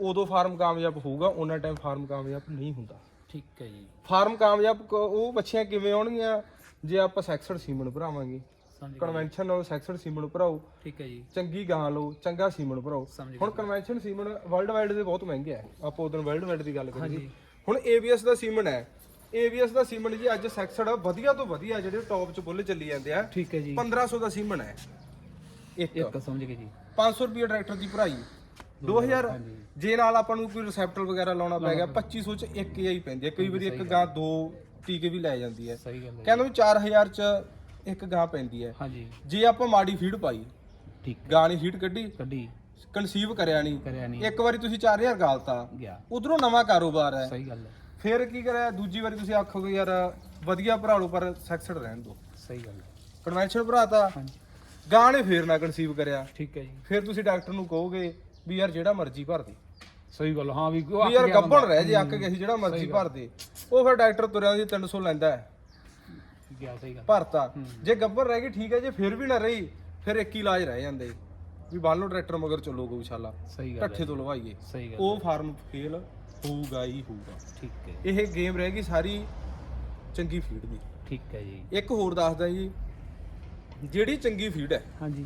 ਉਦੋਂ ਫਾਰਮ ਕਾਮਯਾਬ ਹੋਊਗਾ ਉਹਨਾਂ ਟਾਈਮ ਫਾਰਮ ਕਾਮਯਾਬ ਨਹੀਂ ਹੁੰਦਾ। ਠੀਕ ਹੈ ਜੀ। ਫਾਰਮ ਕਾਮਯਾਬ ਕ- ਉਹ ਵੱਛੀਆਂ ਕਿਵੇਂ ਆਉਣਗੀਆਂ? ਜੇ ਆਪਾਂ ਸੈਕਸਡ ਸੀਮਨ ਭਰਾਵਾਂਗੇ। ਸਮਝ ਕਨਵੈਨਸ਼ਨ ਨਾਲ ਸੈਕਸਡ ਸੀਮਨ ਭਰਾਓ। ਠੀਕ ਹੈ ਜੀ। ਚੰਗੀ ਗਾਂ ਲਓ ਚੰਗਾ ਸੀਮਨ ਭਰਾਓ। ਸਮਝ ਹੁਣ ਕਨਵੈਨਸ਼ਨ ਸੀਮਨ ਵਰਲਡ ਵਾਈਡ ਦੇ ਬਹੁਤ ਮਹਿੰਗੇ ਆ। ਆਪਾਂ ਉਦੋਂ ਵਰਲਡ ਵਾਈਡ ਦੀ ਗੱਲ ਕਰੀਏ ਹਾਂਜੀ। ਹੁਣ ABS ਦਾ ਸੀਮਨ ਹੈ। ABS ਦਾ ਸੀਮਨ ਜੀ ਅੱਜ ਸੈਕਸਡ ਵਧੀਆ ਤੋਂ ਵਧੀਆ ਜਿਹੜੇ ਟੌਪ 'ਚ ਬੁੱਲ ਚੱਲੀ ਜਾਂਦੇ ਆ। ਠੀਕ ਹੈ ਜੀ। 1500 ਦਾ ਸੀਮਨ ਹੈ। ਇੱਕ। ਇੱਕ ਸਮਝ ਗਏ ਜੀ। 500 ਰੁਪਏ ਟਰੈਕਟਰ ਦੀ ਭਰਾਈ। 2000 ਜੇ ਨਾਲ ਆਪਾਂ ਨੂੰ ਕੋਈ ਰਿਸੈਪਟਰ ਵਗੈਰਾ ਲਾਉਣਾ ਪੈ ਗਿਆ 2500 ਚ ਇੱਕ ਹੀ ਪੈਂਦੀ ਹੈ। ਕਈ ਵਾਰੀ ਇੱਕ ਗਾਂ ਦੋ ਟੀਕੇ ਵੀ ਲੈ ਜਾਂਦੀ ਹੈ। ਸਹੀ ਗੱਲ ਹੈ ਕਹਿੰਦੇ ਵੀ 4000 ਚ ਇੱਕ ਗਾਂ ਪੈਂਦੀ ਹੈ। ਹਾਂਜੀ। ਜੇ ਆਪਾਂ ਮਾੜੀ ਫੀਡ ਪਾਈ ਠੀਕ ਗਾਂ ਨੇ ਫੀਡ ਕੱਢੀ ਕੱਢੀ। ਕਨਸੀਵ ਕਰਿਆ ਨਹੀਂ ਕਰਿਆ ਨਹੀਂ ਇੱਕ ਵਾਰੀ ਤੁਸੀਂ 4000 ਗਾਲਤਾ ਗਿਆ। ਉਧਰੋਂ ਨਵਾਂ ਕਾਰੋਬਾਰ ਹੈ। ਸਹੀ ਗੱਲ ਹੈ। ਫਿਰ ਕੀ ਕਰਿਆ? ਦੂਜੀ ਵਾਰੀ ਤੁਸੀਂ ਆਖੋਗੇ ਯਾਰ ਵਧੀਆ ਭਰਾ ਲਓ ਪਰ ਸੈਕਸਡ ਰਹਿਣ ਦਿਓ। ਸਹੀ ਗੱਲ ਹੈ। ਕਨਵੈਨਸ਼ਨ ਭਰਾਤਾ। ਹਾਂਜੀ। ਗਾਂ ਨੇ ਫੇਰ ਨਾ ਕਨਸੀਵ ਕਰਿਆ। ਠੀਕ ਹੈ ਜੀ। ਫਿਰ ਤੁਸੀਂ ਡਾਕਟਰ ਨੂੰ ਕਹੋਗੇ ਵੀ ਯਾਰ ਜਿਹੜਾ ਮਰਜ਼ੀ ਭਰ ਦੇ। ਸਹੀ ਗੱਲ ਹਾਂ ਵੀ ਉਹ ਵੀ ਯਾਰ ਗੱਭਣ ਰਹਿ ਜੇ ਅੱਕ ਗਿਆ ਸੀ ਜਿਹੜਾ ਮਰਜ਼ੀ ਭਰ ਦੇ। ਉਹ ਫਿਰ ਡਾਕਟਰ ਤੁਰਿਆ ਜੀ 300 ਲੈਂਦਾ ਹੈ। ਗਿਆ ਸਹੀ ਗੱਲ ਭਰਤਾ ਜੇ ਗੱਭਣ ਰਹਿ ਗਈ ਠੀਕ ਹੈ ਜੇ ਫਿਰ ਵੀ ਨਾ ਰਹੀ ਫਿਰ ਇੱਕ ਹੀ ਇਲਾਜ ਰਹਿ ਜਾਂਦਾ। ਵੀ ਬੰਨ ਲਓ ਟਰੈਕਟਰ ਮਗਰ ਚੱਲੋ ਗਊਸ਼ਾਲਾ। ਸਹੀ ਗੱਲ ਢੱਠੇ ਤੋਂ ਲਵਾਈਏ। ਸਹੀ ਗੱਲ ਉਹ ਫਾਰਮ ਫੇਲ ਹੋਊਗਾ ਹੀ ਹੋਊਗਾ। ਠੀਕ ਹੈ। ਇਹ ਗੇਮ ਰਹਿ ਗਈ ਸਾਰੀ ਚੰਗੀ ਫੀਡ ਦੀ। ਠੀਕ ਹੈ ਜੀ। ਇੱਕ ਹੋਰ ਦੱਸਦਾ ਜੀ ਜਿਹੜੀ ਚੰਗੀ ਫੀਡ ਹੈ। ਹਾਂਜੀ।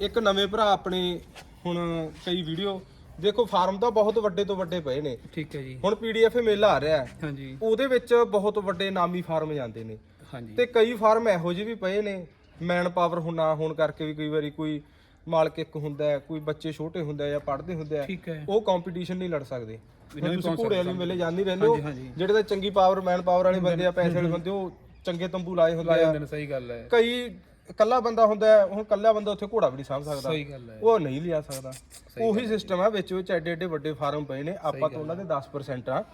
ਇੱਕ ਨਵੇਂ ਭਰਾ ਆਪਣੇ ਹੁਣ ਕਈ ਵੀਡੀਓ ਦੇਖੋ ਫਾਰਮ ਤਾਂ ਬਹੁਤ ਵੱਡੇ ਤੋਂ ਵੱਡੇ ਪਏ ਨੇ। ਠੀਕ ਹੈ ਜੀ। ਹੁਣ ਪੀਡੀਐਫ ਮੇਲਾ ਆ ਰਿਹਾ। ਹੈ ਹਾਂਜੀ। ਉਹਦੇ ਵਿੱਚ ਬਹੁਤ ਵੱਡੇ ਨਾਮੀ ਫਾਰਮ ਜਾਂਦੇ ਨੇ। ਹਾਂਜੀ। ਤੇ ਕਈ ਫਾਰਮ ਇਹੋ ਜਿਹੇ ਵੀ ਪਏ ਨੇ ਮੈਨ ਪਾਵਰ ਹੁਣ ਨਾ ਹੋਣ ਕਰਕੇ ਵੀ ਕਈ ਵਾਰੀ ਕੋਈ ਮਾਲਕ ਇੱਕ ਹੁੰਦਾ ਹੈ ਕੋਈ ਬੱਚੇ ਛੋਟੇ ਹੁੰਦੇ ਆ ਜਾਂ ਪੜ੍ਹਦੇ ਹੁੰਦੇ ਆ ਠੀਕ ਹੈ। ਉਹ ਕੰਪੀਟੀਸ਼ਨ ਨਹੀਂ ਲੜ ਸਕਦੇ। ਵੀ ਹੁਣ ਨਹੀਂ ਤੁਸੀਂ ਪਹੁੰਚ ਘੋੜੇ ਵਾਲੀ ਮੇਲੇ ਜਾਂਦੇ ਹੀ ਰਹਿੰਦੇ ਹੋ ਹਾਂਜੀ, ਹਾਂਜੀ। ਜਿਹੜੇ ਤਾਂ ਚੰਗੀ ਪਾਵਰ ਮੈਨ ਪਾਵਰ ਵਾਲੇ ਬੰਦੇ ਆ ਪੈਸੇ ਵਾਲੇ ਬੰਦੇ ਉਹ ਚੰਗੇ ਤੰਬੂ ਲਾਏ ਹੁੰਦੇ ਆ। ਸਹੀ ਗੱਲ ਹੈ। ਕਈ ਇਕੱਲਾ ਬੰਦਾ ਹੁੰਦਾ ਹੈ, ਹੁਣ ਇਕੱਲਾ ਬੰਦਾ ਉੱਥੇ ਘੋੜਾ ਵੀ ਨਹੀਂ ਸਾਂਭ ਸਕਦਾ। ਸਹੀ ਗੱਲ ਹੈ। ਉਹ ਨਹੀਂ ਲਿਆ ਸਕਦਾ। ਉਹੀ ਸਿਸਟਮ ਹੈ। ਵਿੱਚ ਵਿੱਚ ਐਡੇ ਐਡੇ ਵੱਡੇ ਫਾਰਮ ਪਏ ਨੇ ਆਪਾਂ ਤਾਂ ਉਹਨਾਂ ਦੇ 10% ਆ।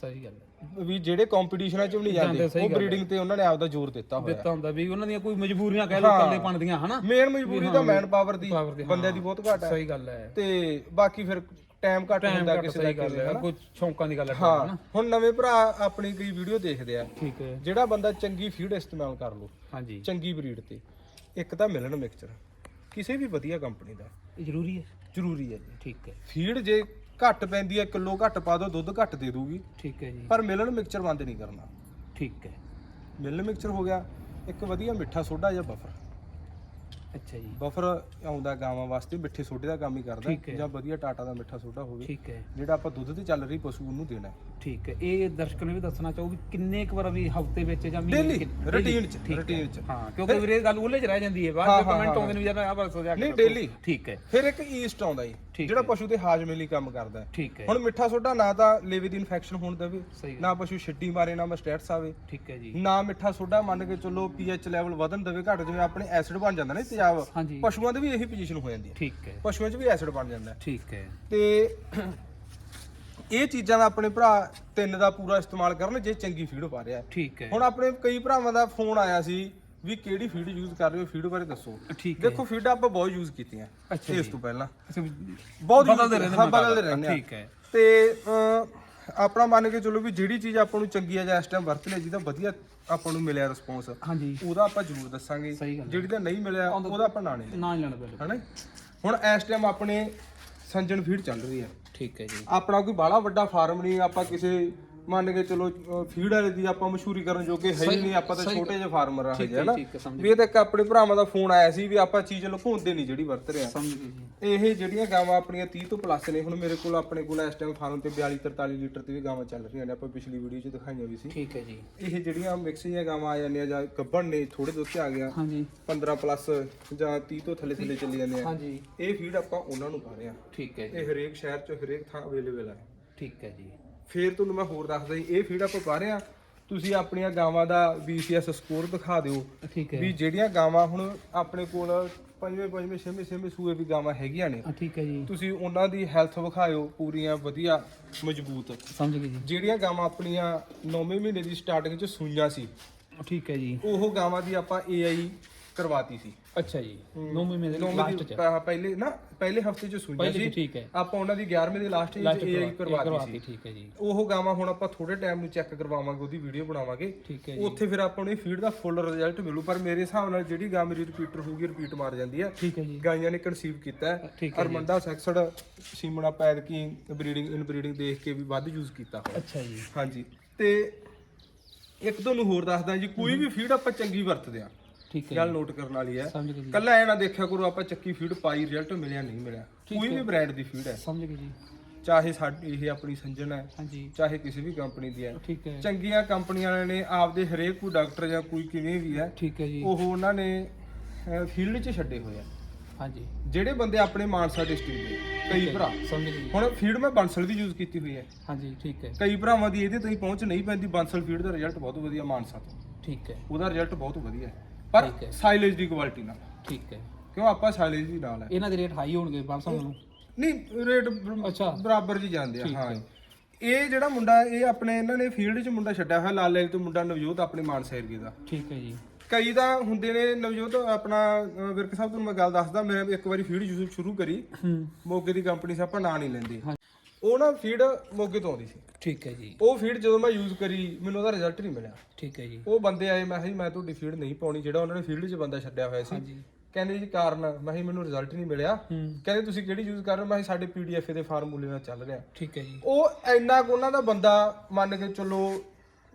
ਸਹੀ ਗੱਲ ਹੈ। ਵੀ ਜਿਹੜੇ ਕੰਪੀਟੀਸ਼ਨਾਂ 'ਚ ਵੀ ਨਹੀਂ ਜਾਂਦੇ ਉਹ ਬਰੀਡਿੰਗ ਤੇ ਉਹਨਾਂ ਨੇ ਆਪਦਾ ਜ਼ੋਰ ਦਿੱਤਾ ਹੋਇਆ। ਦਿੱਤਾ ਹੁੰਦਾ ਵੀ ਉਹਨਾਂ ਦੀਆਂ ਕੋਈ ਮਜਬੂਰੀਆਂ ਕਹਿ ਲੋ ਕੱਲੇ ਬਣਦੀਆਂ ਹਨਾ? ਮੇਨ ਮਜਬੂਰੀ ਤਾਂ ਮੈਨ ਪਾਵਰ ਦੀ Power ਦੀ, ਬਹੁਤ ਘੱਟ ਹੈ। ਸਹੀ ਗੱਲ ਹੈ। ਤੇ ਬਾਕੀ ਫਿਰ ਟਾਈਮ ਘੱਟ ਹੁੰਦਾ ਕਿਸੇ ਦਾ ਸਹੀ ਗੱਲ ਕਿਸੇ ਹੈ। ਦਾ ਕੋਈ ਸ਼ੌਂਕਾਂ ਦੀ ਗੱਲ ਹੈ ਹਾਂ। ਹੁਣ ਨਵੇਂ ਭਰਾ ਆਪਣੀ ਕਈ ਵੀਡੀਓ ਦੇਖਦੇ ਆ। ਠੀਕ ਹੈ। ਜਿਹੜਾ ਬੰਦਾ ਚੰਗੀ ਫੀਡ ਇਸਤੇਮਾਲ ਕਰ ਲੋ ਹਾਂਜੀ। ਚੰਗੀ ਬਰੀਡ ਤੇ। ਇੱਕ ਤਾਂ ਮਿਲਣ ਮਿਕਸਚਰ ਕਿਸੇ ਵੀ ਵਧੀਆ ਕੰਪਨੀ ਦਾ। ਇਹ ਜ਼ਰੂਰੀ ਹੈ। ਜ਼ਰੂਰੀ ਹੈ ਜੀ। ਠੀਕ ਹੈ। ਫੀਡ ਜੇ ਘੱਟ ਪੈਂਦੀ ਹੈ ਕਿਲੋ ਘੱਟ ਪਾ ਦੋ ਦੁੱਧ ਘੱਟ ਦੇ ਦੂਗੀ। ਠੀਕ ਹੈ ਜੀ। ਪਰ ਮਿਲਣ ਮਿਕਸਚਰ ਬੰਦ ਨਹੀਂ ਕਰਨਾ। ਠੀਕ ਹੈ। ਮਿਲਣ ਮਿਕਸਚਰ ਹੋ ਗਿਆ ਇੱਕ ਵਧੀਆ ਮਿੱਠਾ ਸੋਡਾ ਜਾਂ ਬਫਰ। ਅੱਛਾ ਜੀ। ਬਫਰ ਆਉਂਦਾ ਗਾਵਾਂ ਵਾਸਤੇ ਮਿੱਠੇ ਸੋਡੇ ਦਾ ਕੰਮ ਹੀ ਕਰਦਾ ਠੀਕ ਹੈ। ਜਾਂ ਵਧੀਆ ਟਾਟਾ ਦਾ ਮਿੱਠਾ ਸੋਡਾ ਹੋਵੇ ਠੀਕ ਹੈ। ਜਿਹੜਾ ਆਪਾਂ ਦੁੱਧ ਤੇ ਚੱਲ ਰਹੀ ਪਸ਼ੂ ਉਹਨੂੰ ਦੇਣਾ ਹੈ। ਠੀਕ ਹੈ। ਇਹ ਦਰਸ਼ਕ ਨੂੰ ਵੀ ਦੱਸਣਾ ਚਾਹੋ ਵੀ ਕਿੰਨੇ ਕੁ ਵਾਰ ਵੀ ਹਫ਼ਤੇ ਵਿੱਚ ਜਾਂ ਮਹੀਨੇ ਡੇਲੀ ਕਿ- ਰੂਟੀਨ ਚ ਠੀਕ ਹੈ। ਰੂਟੀਨ ਚ। ਹਾਂ ਕਿਉਂਕਿ ਵੀਰੇ ਗੱਲ ਉਹਲੇ ਚ ਰਹਿ ਜਾਂਦੀ ਹੈ ਹਾਂ, ਬਾਅਦ ਵਿੱਚ ਹਾਂ, ਕਮੈਂਟ ਹਾਂ। ਆਉਂਦੇ ਨੇ ਵੀ ਯਾਰ ਆ ਬਸ ਜਾ ਕੇ ਨਹੀਂ, daily। ਠੀਕ ਹੈ। ਫਿਰ ਇੱਕ ਈਸਟ ਆਉਂਦਾ ਜੀ। ਠੀਕ ਜਿਹੜਾ। ਪਸ਼ੂ ਦੇ ਹਾਜ਼ਮੇ ਲਈ ਕੰਮ ਕਰਦਾ ਹੈ। ਠੀਕ ਹੈ ਹੁਣ ਮਿੱਠਾ ਸੋਡਾ ਨਾ ਤਾਂ ਲੇਵੇ ਦੀ ਇਨਫੈਕਸ਼ਨ ਹੋਣ ਦੇਵੇ ਸਹੀ। ਨਾ ਪਸ਼ੂ ਛਿੱਟੀ ਮਾਰੇ ਨਾ ਮਸਟੈਟਸ ਆਵੇ। ਠੀਕ ਹੈ ਜੀ। ਨਾ ਮਿੱਠਾ ਸੋਡਾ ਮੰਨ ਕੇ ਚੱਲੋ ਪੀਐਚ ਲੈਵਲ ਵਧਣ ਦੇਵੇ ਘਟ ਜਿਵੇਂ ਆਪਣੇ ਐਸਿਡ ਬਣ ਜਾਂਦਾ ਨਾ ਤੇਜ਼ਾਬ ਪਸ਼ੂਆਂ ਦੇ ਵੀ ਇਹੀ ਪੋਜੀਸ਼ਨ ਹੋ ਜਾਂਦੀ ਹੈ। ਠੀਕ ਹੈ। ਪਸ਼ੂਆਂ 'ਚ ਵੀ ਐਸਿਡ ਬਣ ਜਾਂਦਾ ਹੈ। ਠੀਕ ਹੈ। ਤੇ ਇਹ ਚੀਜ਼ਾਂ ਦਾ ਆਪਣੇ ਭਰਾ ਤਿੰਨ ਦਾ ਪੂਰਾ ਇਸਤੇਮਾਲ ਕਰਨ ਜੇ ਚੰਗੀ ਫੀਡ ਪਾ ਰਿਹਾ ਠੀਕ ਹੈ। ਹੁਣ ਆਪਣੇ ਕਈ ਭਰਾਵਾਂ ਦਾ ਫੋਨ ਆਇਆ ਸੀ ਵੀ ਕਿਹੜੀ ਫੀਡ ਯੂਜ਼ ਕਰ ਰਹੇ ਹੋ ਫੀਡ ਬਾਰੇ ਦੱਸੋ। ਠੀਕ ਹੈ। ਦੇਖੋ ਫੀਡ ਆਪਾਂ ਬਹੁਤ ਯੂਜ਼ ਕੀਤੀਆਂ ਅੱਛਾ ਇਸ। ਤੋਂ ਪਹਿਲਾਂ। ਅੱਛਾ ਬਹੁਤ use- ਬਦਲਦੇ ਰਹਿੰਦੇ ਹਾਂ, ਮੁਤਾਬਕ। ਰਹਿੰਦੇ। ਠੀਕ ਹੈ। ਤੇ ਅਹ, ਆਪਣਾ ਮੰਨ ਕੇ ਚੱਲੋ ਵੀ ਜਿਹੜੀ ਚੀਜ਼ ਆਪਾਂ ਨੂੰ ਚੰਗੀ ਆ ਜਾਂ ਇਸ ਟਾਈਮ ਵਰਤ ਲਿਆ ਜਿਹਦਾ ਵਧੀਆ ਆਪਾਂ ਨੂੰ ਮਿਲਿਆ ਰਿਸਪੌਂਸ ਹਾਂਜੀ। ਉਹਦਾ ਆਪਾਂ ਜ਼ਰੂਰ ਦੱਸਾਂਗੇ। ਸਹੀ ਗੱਲ ਹੈ। ਜਿਹੜੀ ਤਾਂ ਨਹੀਂ ਮਿਲਿਆ ਉਹਦਾ ਆਪਾਂ ਨਾ ਨਹੀਂ ਨਾ ਹੀ ਲੈਣਾ ਬਿੱਲ ਹਨਾ ਹੁਣ ਇਸ ਟਾਈਮ ਆਪਣੇ ਸੰਜਣ ਫੀਡ ਚੱਲ ਰਹੀ ਹੈ। ਠੀਕ ਹੈ ਜੀ। ਆਪਣਾ ਕੋਈ ਬਾਹਲਾ ਵੱਡਾ ਫਾਰਮ ਨਹੀਂ ਆਪਾਂ ਕਿਸੇ ਮੰਨ ਕੇ ਚਲੋ ਫੀਡ ਵਾਲੇ ਦੀ ਆਪਾਂ ਮਸ਼ਹੂਰੀ ਕਰਨ ਜੋਗੇ ਹੈ ਹੀ ਨਹੀਂ ਆਪਾਂ ਤਾਂ ਛੋਟੇ ਜਿਹੇ ਫਾਰਮਰ ਆ ਹਜੇ ਹਨਾ ਵੀ ਇਹ ਤਾਂ ਇੱਕ ਆਪਣੇ ਭਰਾਵਾਂ ਦਾ ਫੋਨ ਆਇਆ ਸੀ ਵੀ ਆਪਾਂ ਚੀਜ਼ ਲੁਕਾਉਂਦੇ ਨਹੀਂ ਜਿਹੜੀ ਵਰਤ ਰਿਹਾ ਸਮਝ ਗਏ ਜੀ। ਇਹ ਜਿਹੜੀਆਂ ਗਾਵਾਂ ਆਪਣੀਆਂ 30 ਤੋਂ ਪਲੱਸ ਨੇ ਹੁਣ ਮੇਰੇ ਕੋਲ ਆਪਣੇ ਕੋਲ ਇਸ ਟਾਈਮ ਫਾਰਮ ਤੇ 42 43 ਲੀਟਰ ਤੇ ਵੀ ਗਾਵਾਂ ਚੱਲ ਰਹੀਆਂ ਨੇ ਆਪਾਂ ਪਿਛਲੀ ਵੀਡੀਓ 'ਚ ਦਿਖਾਈਆਂ ਵੀ ਸੀ। ਠੀਕ ਹੈ ਜੀ। ਇਹ ਜਿਹੜੀਆਂ ਮਿਕਸ ਜਿਹੀਆਂ ਗਾਵਾਂ ਆ ਜਾਂਦੀਆਂ ਜਾਂ ਗੱਭਣ ਨੇ ਥੋੜੇ ਦੁੱਧ ਤੇ ਆ ਗਿਆ ਹਾਂਜੀ। 15 ਪਲੱਸ ਜਾਂ 30 ਤੋਂ ਥੱਲੇ ਥੱਲੇ ਚੱਲੀ ਜਾਂਦੇ ਆ। ਹਾਂਜੀ। ਇਹ ਫੀਡ ਆਪਾਂ ਉਹਨਾਂ ਨੂੰ ਪਾ ਰਹੇ ਆ ਠੀਕ ਹੈ ਜੀ। ਇਹ ਹਰੇਕ ਸ਼ਹਿਰ 'ਚ ਹਰੇਕ ਥਾਂ ਅਵੇਲੇਬਲ ਹੈ ਠੀਕ ਹੈ ਜੀ। ਫੇਰ ਤੁਹਾਨੂੰ ਮੈਂ ਹੋਰ ਦੱਸਦਾ ਜੀ ਇਹ ਫੀਡ ਆਪਾਂ ਪਾ ਰਹੇ ਆ ਤੁਸੀਂ ਆਪਣੀਆਂ ਗਾਵਾਂ ਦਾ BCS ਸਕੋਰ ਦਿਖਾ ਦਿਓ ਠੀਕ ਹੈ। ਵੀ ਜਿਹੜੀਆਂ ਗਾਵਾਂ ਹੁਣ ਆਪਣੇ ਕੋਲ ਪੰਜਵੇਂ ਪੰਜਵੇਂ ਛੇਵੇਂ ਛੇਵੇਂ ਸੂਏ ਵੀ ਗਾਵਾਂ ਹੈਗੀਆਂ ਨੇ। ਠੀਕ ਹੈ ਜੀ। ਤੁਸੀਂ ਉਹਨਾਂ ਦੀ ਹੈਲਥ ਵਿਖਾਇਓ ਪੂਰੀਆਂ ਵਧੀਆ ਮਜ਼ਬੂਤ। ਸਮਝ ਗਏ ਜੀ। ਜਿਹੜੀਆਂ ਗਾਵਾਂ ਆਪਣੀਆਂ 9ਵੇਂ ਮਹੀਨੇ ਦੀ ਸਟਾਰਟਿੰਗ 'ਚ ਸੂਈਆਂ ਸੀ ਠੀਕ ਹੈ ਜੀ। ਉਹ ਗਾਵਾਂ ਦੀ ਆਪਾਂ AI ਕਰਵਾਤੀ ਸੀ। ਅੱਛਾ ਜੀ 9 ਮਹੀਨੇ ਦੇ ਨੌਵੇਂ ਲਾਸਟ ਦੀ ਚ। ਪਹਿਲੇ ਨਾ ਪਹਿਲੇ ਹਫ਼ਤੇ 'ਚ ਸੂਈਆਂ ਪਹਿਲੇ ਸੀ ਠੀਕ ਹੈ। ਆਪਾਂ ਉਹਨਾਂ ਦੀ 11ਵੇਂ ਦੇ ਲਾਸਟ ਵਿੱਚ AI ਕਰਵਾਤੀ ਸੀ। ਠੀਕ ਹੈ ਜੀ। ਉਹ ਗਾਵਾਂ ਹੁਣ ਆਪਾਂ ਥੋੜੇ ਟਾਈਮ ਨੂੰ ਚੈੱਕ ਕਰਵਾਵਾਂਗੇ ਉਹਦੀ ਵੀਡੀਓ ਬਣਾਵਾਂਗੇ। ਠੀਕ ਹੈ ਜੀ। ਉੱਥੇ ਫਿਰ ਆਪਾਂ ਨੂੰ ਇਹ ਫੀਡ ਦਾ ਫੁੱਲ ਰਿਜ਼ਲਟ ਮਿਲੂ ਪਰ ਮੇਰੇ ਹਿਸਾਬ ਨਾਲ ਜਿਹੜੀ ਗਾਂ ਮੇਰੀ ਰਿਪੀਟਰ ਹੋਊਗੀ ਰਿਪੀਟ ਮਾਰ ਜਾਂਦੀ ਹੈ। ਠੀਕ ਹੈ ਜੀ। ਗਾਈਆਂ ਨੇ ਕਨਸੀਵ ਕੀਤਾ ਹੈ। ਠੀਕ ਹੈ ਅਰਮੰਡਾ ਸੈਕਸਡ ਸੀਮਣਾ ਪੈਦਕੀ ਬਰੀਡਿੰਗ ਇਨ ਬਰੀਡਿੰਗ ਦੇਖ ਕੇ ਵੀ ਵੱਧ ਯੂਜ਼ ਕੀਤਾ ਹੋਇਆ। ਅੱਛਾ ਜੀ। ਹਾਂਜੀ। ਤੇ ਇੱਕ ਤੁਹਾਨੂੰ ਹੋਰ ਦੱਸਦਾ ਜੀ ਕੋਈ ਵੀ ਫੀਡ ਆਪਾਂ ਚੰਗੀ ਵਰਤਦੇ ਆ ਠੀਕ ਹੈ ਗੱਲ ਨੋਟ ਕਰਨ ਵਾਲੀ ਹੈ। ਸਮਝ ਗਏ ਜੀ। ਕੱਲਾ ਐ ਨਾ ਦੇਖਿਆ ਕਰੋ ਆਪਾਂ ਚੱਕੀ ਫੀਡ ਪਾਈ ਰਿਜ਼ਲਟ ਮਿਲਿਆ ਨਹੀਂ ਮਿਲਿਆ। ਕੋਈ ਵੀ ਬ੍ਰਾਂਡ ਦੀ ਫੀਡ ਹੈ। ਸਮਝ ਗਏ ਜੀ। ਚਾਹੇ ਸਾਡੀ ਇਹ ਆਪਣੀ ਸੰਜਨ ਹੈ ਹਾਂਜੀ। ਚਾਹੇ ਕਿਸੇ ਵੀ ਕੰਪਨੀ ਦੀ ਹੈ। ਠੀਕ ਹੈ। ਚੰਗੀਆਂ ਕੰਪਨੀਆਂ ਵਾਲਿਆਂ ਨੇ ਆਪਦੇ ਹਰੇਕ ਕੋਈ ਡਾਕਟਰ ਜਾਂ ਕੋਈ ਕਿਵੇਂ ਵੀ ਹੈ ਠੀਕ ਹੈ ਜੀ। ਉਹ ਉਹਨਾਂ ਨੇ ਫੀਲਡ 'ਚ ਛੱਡੇ ਹੋਏ ਆ। ਹਾਂਜੀ। ਜਿਹੜੇ ਬੰਦੇ ਆਪਣੇ ਮਾਨਸਾ ਡਿਸਟ੍ਰਿਕਟ ਦੇ ਕਈ ਭਰਾ। ਸਮਝ ਗਏ ਹੁਣ ਫੀਡ ਮੈਂ ਬੰਸਲ ਦੀ ਯੂਜ਼ ਕੀਤੀ ਹੋਈ ਹੈ। ਹਾਂਜੀ ਠੀਕ ਹੈ। ਕਈ ਭਰਾਵਾਂ ਦੀ ਇਹਦੇ ਤਾਈਂ ਪਹੁੰਚ ਨਹੀਂ ਪੈਂਦੀ ਬੰਸਲ ਫੀਡ ਦਾ ਰਿਜ਼ਲਟ ਬਹੁਤ ਵਧੀਆ ਮਾਨਸਾ ਤੋਂ। ਠੀਕ ਹੈ। ਉਹਦਾ ਰਿਜ਼ਲਟ ਬਹੁਤ ਵਧੀਆ ਹੈ। ਪਰ ਠੀਕ ਹੈ। ਸਾਈਲੇਜ ਦੀ ਕੁਆਲਿਟੀ ਨਾਲ। ਠੀਕ ਹੈ। ਕਿਉਂ? ਆਪਾਂ ਸਾਈਲੇਜ ਦੀ ਨਾਲ ਹੈ। ਇਹਨਾਂ ਦੇ ਰੇਟ ਹਾਈ ਹੋਣਗੇ ਬਾਂਸਾ ਨੂੰ। ਨਹੀਂ ਰੇਟ ਅੱਛਾ। ਬਰਾਬਰ ਜੀ ਜਾਂਦੇ ਆ ਠੀਕ ਹਾਂ। ਹੈ। ਇਹ ਜਿਹੜਾ ਮੁੰਡਾ ਇਹ ਆਪਣੇ ਇਹਨਾਂ ਨੇ ਫੀਲਡ 'ਚ ਮੁੰਡਾ ਛੱਡਿਆ ਹੋਇਆ ਲਾਲ ਲੇਕ ਤੋਂ ਮੁੰਡਾ ਨਵਜੋਤ ਆਪਣੇ ਮਾਨਸਾ ਏਰੀਏ ਦਾ। ਠੀਕ ਹੈ ਜੀ। ਕਈ ਤਾਂ ਹੁੰਦੇ ਨੇ ਨਵਜੋਤ ਆਪਣਾ ਅਹ ਵਿਰਕ ਸਾਹਿਬ ਤੁਹਾਨੂੰ ਮੈਂ ਗੱਲ ਦੱਸਦਾ ਮੈਂ ਇੱਕ ਵਾਰੀ ਫੀਡ ਯੂਜ਼ ਸ਼ੁਰੂ ਕਰੀ। ਹੂੰ। ਮੋਗੇ ਦੀ ਕੰਪਨੀ ਸੀ ਆਪਾਂ ਨਾਂ ਨਹੀਂ ਲੈਂਦੇ। ਹਾਂ। ਉਹ ਨਾ ਫੀਡ ਮੋਗੇ ਤੋਂ ਆਉਂਦੀ ਸੀ। ਠੀਕ ਹੈ ਜੀ। ਉਹ ਫੀਡ ਜਦੋਂ ਮੈਂ ਯੂਜ਼ ਕਰੀ ਮੈਨੂੰ ਉਹਦਾ ਰਿਜ਼ਲਟ ਨਹੀਂ ਮਿਲਿਆ। ਠੀਕ ਹੈ ਜੀ। ਉਹ ਬੰਦੇ ਆਏ ਮੈਂ ਕਿਹਾ ਜੀ ਮੈਂ ਤੁਹਾਡੀ ਫੀਡ ਨਹੀਂ ਪਾਉਣੀ ਜਿਹੜਾ ਉਹਨਾਂ ਨੇ ਫੀਲਡ 'ਚ ਬੰਦਾ ਛੱਡਿਆ ਹੋਇਆ ਸੀ। ਹਾਂਜੀ। ਕਹਿੰਦੇ ਜੀ ਕਾਰਨ ਮੈਂ ਕਿਹਾ ਮੈਨੂੰ ਰਿਜ਼ਲਟ ਨਹੀਂ ਮਿਲਿਆ। ਹੂੰ। ਕਹਿੰਦੇ ਤੁਸੀਂ ਕਿਹੜੀ ਯੂਜ਼ ਕਰ ਰਹੇ ਹੋ? ਮੈਂ ਕਿਹਾ ਸਾਡੇ ਪੀਡੀਐਫ ਦੇ ਫਾਰਮੂਲੇ ਨਾਲ ਚੱਲ ਰਿਹਾ। ਠੀਕ ਹੈ ਜੀ। ਉਹ ਇੰਨਾ ਕੁ ਉਹਨਾਂ ਦਾ ਬੰਦਾ ਮੰਨ ਕੇ ਚੱਲੋ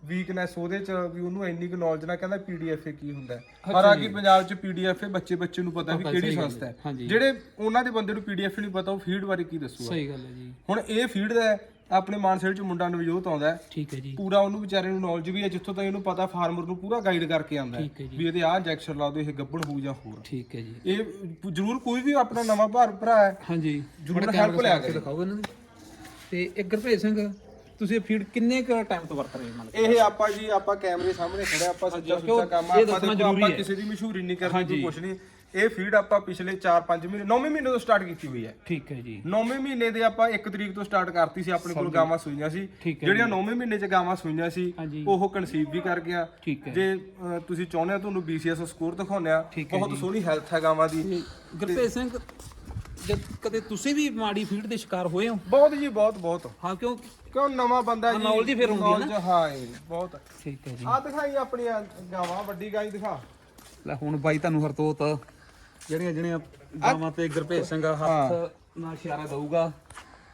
ਵੀਕਨੈਸ ਉਹਦੇ ਚ ਵੀ ਉਹਨੂੰ ਇੰਨੀ ਕੁ ਨੌਲੇਜ ਨਾ ਕਹਿੰਦਾ ਪੀਡੀਐਫ ਕੀ ਹੁੰਦਾ ਹਾਲਾਂਕਿ ਪੰਜਾਬ ਚ ਪੀਡੀਐਫ ਬੱਚੇ ਬੱਚੇ ਨੂੰ ਪਤਾ ਵੀ ਕਿਹੜੀ ਸੰਸਥਾ ਹੈ। ਜਿਹੜੇ ਉਹਨਾਂ ਦੇ ਬੰਦੇ ਨੂੰ ਪੀਡੀਐਫ ਨਹੀਂ ਪਤਾ ਉਹ ਫੀਡ ਬਾਰੇ ਕੀ ਦੱਸੂਗਾ? ਸਹੀ ਗੱਲ ਹੈ ਜੀ। ਹੁਣ ਇਹ ਫੀਡ ਦਾ ਆਪਣੇ ਮਾਨਸੇਲ ਚ ਮੁੰਡਾ ਨਵਜੋਤ ਆਉਂਦਾ ਠੀਕ ਹੈ ਜੀ। ਪੂਰਾ ਉਹਨੂੰ ਵਿਚਾਰੇ ਨੂੰ ਨੌਲੇਜ ਵੀ ਹੈ ਜਿੱਥੋਂ ਤੱਕ ਇਹਨੂੰ ਪਤਾ ਫਾਰਮਰ ਨੂੰ ਪੂਰਾ ਗਾਈਡ ਕਰਕੇ ਆਉਂਦਾ। ਵੀ ਇਹਦੇ ਆਹ ਇੰਜੈਕਸ਼ਨ ਲਾ ਦਿਓ ਇਹ ਗੱਬੜ ਹੋਊ ਜਾਂ ਹੋਰ। ਠੀਕ ਹੈ ਜੀ। ਇਹ ਜ਼ਰੂਰ ਕੋਈ ਵੀ ਆਪਣਾ ਨਵਾਂ ਭਰ ਭਰਾ ਹੈ। ਹਾਂਜੀ। ਜ਼ਰੂਰ help ਲਿਆ ਕਰੇ। ਦਿਖਾਓ ਇਹਨਾਂ ਦੀ ਤੇ ਇੱਕ ਗੁਰਭੇਜ ਸਿੰਘ। ਤੁਸੀਂ ਫੀਡ ਕਿੰਨੇ ਕੁ ਟਾਈਮ ਤੋਂ ਵਰਤ ਰਹੇ ਹੋ ਇਹ ਆਪਾਂ ਜੀ ਆਪਾਂ ਕੈਮਰੇ ਸਾਹਮਣੇ ਖੜੇ ਆਪਾਂ ਸੱਚਾ ਸੁੱਚਾ ਕੰਮ ਆ, ਇਹ ਆਪਾਂ ਦੱਸਣਾ ਦੇਖੋ ਜ਼ਰੂਰੀ ਆਪਾਂ ਹੈ। ਕਿਸੇ ਦੀ ਮਸ਼ਹੂਰੀ ਨਹੀਂ ਕਰਨੀ ਕੋਈ ਕੁਛ ਨਹੀਂ। ਇਹ ਫੀਡ ਆਪਾਂ ਪਿਛਲੇ 4-5 ਮਹੀਨੇ 9ਵੇਂ ਮਹੀਨੇ ਤੋਂ ਸਟਾਰਟ ਕੀਤੀ ਹੋਈ ਹੈ। ਠੀਕ ਹੈ ਜੀ। 9ਵੇਂ ਮਹੀਨੇ ਦੇ ਆਪਾਂ 1 ਤਰੀਕ ਤੋਂ ਸਟਾਰਟ ਕਰਤੀ ਸੀ ਆਪਣੇ ਕੋਲ ਗਾਵਾਂ ਸੂਈਆਂ ਸੀ। ਠੀਕ ਹੈ ਜਿਹੜੀਆਂ 9ਵੇਂ ਮਹੀਨੇ 'ਚ ਗਾਵਾਂ ਸੂਈਆਂ ਸੀ ਹਾਂਜੀ। ਉਹ ਕਨਸੀਵ ਵੀ ਕਰ ਗਿਆ। ਠੀਕ ਹੈ। ਜੇ ਅ, ਤੁਸੀਂ ਚਾਹੁੰਦੇ ਆ ਤੁਹਾਨੂੰ BCS ਸਕੋਰ ਦਿਖਾਉਂਦੇ ਆ ਠੀਕ ਹੈ ਬਹੁਤ ਸੋਹਣੀ ਹੈਲਥ ਹੈ ਗਾਵਾਂ ਦੀ। ਤੇ ਗੁਰਭੇਜ ਸਿੰਘ ਜਦ ਕਦੇ ਤੁਸੀਂ ਵੀ ਮਾੜੀ ਫੀਡ ਦੇ ਸ਼ਿਕਾਰ ਹੋਏ ਹੋ? ਬਹੁਤ ਜੀ ਬਹੁਤ ਬਹੁਤ। ਹਾਂ ਕਿਉਂ? ਕਿਉਂ ਨਵਾਂ ਬੰਦਾ ਜੀ? knowledge ਫਿਰ ਹੁੰਦੀ ਹੈ ਨਾ। knowledge, ਹਾਂ ਜੀ, ਬਹੁਤ। ਠੀਕ ਹੈ ਜੀ। ਆ ਦਿਖਾਈ ਆਪਣੀਆਂ ਗਾਵਾਂ ਵੱਡੀ ਗਾਈ ਦਿਖਾ। ਲੈ ਹੁਣ ਬਾਈ ਤੁਹਾਨੂੰ ਹਰਤੋਤ ਜਿਹੜੀਆਂ ਜਿਹੜੀਆਂ ਗਾਵਾਂ ਤੇ ਗੁਰਭੇਜ ਸਿੰਘ ਹੱਥ ਨਾਲ ਇਸ਼ਾਰਾ ਦਊਗਾ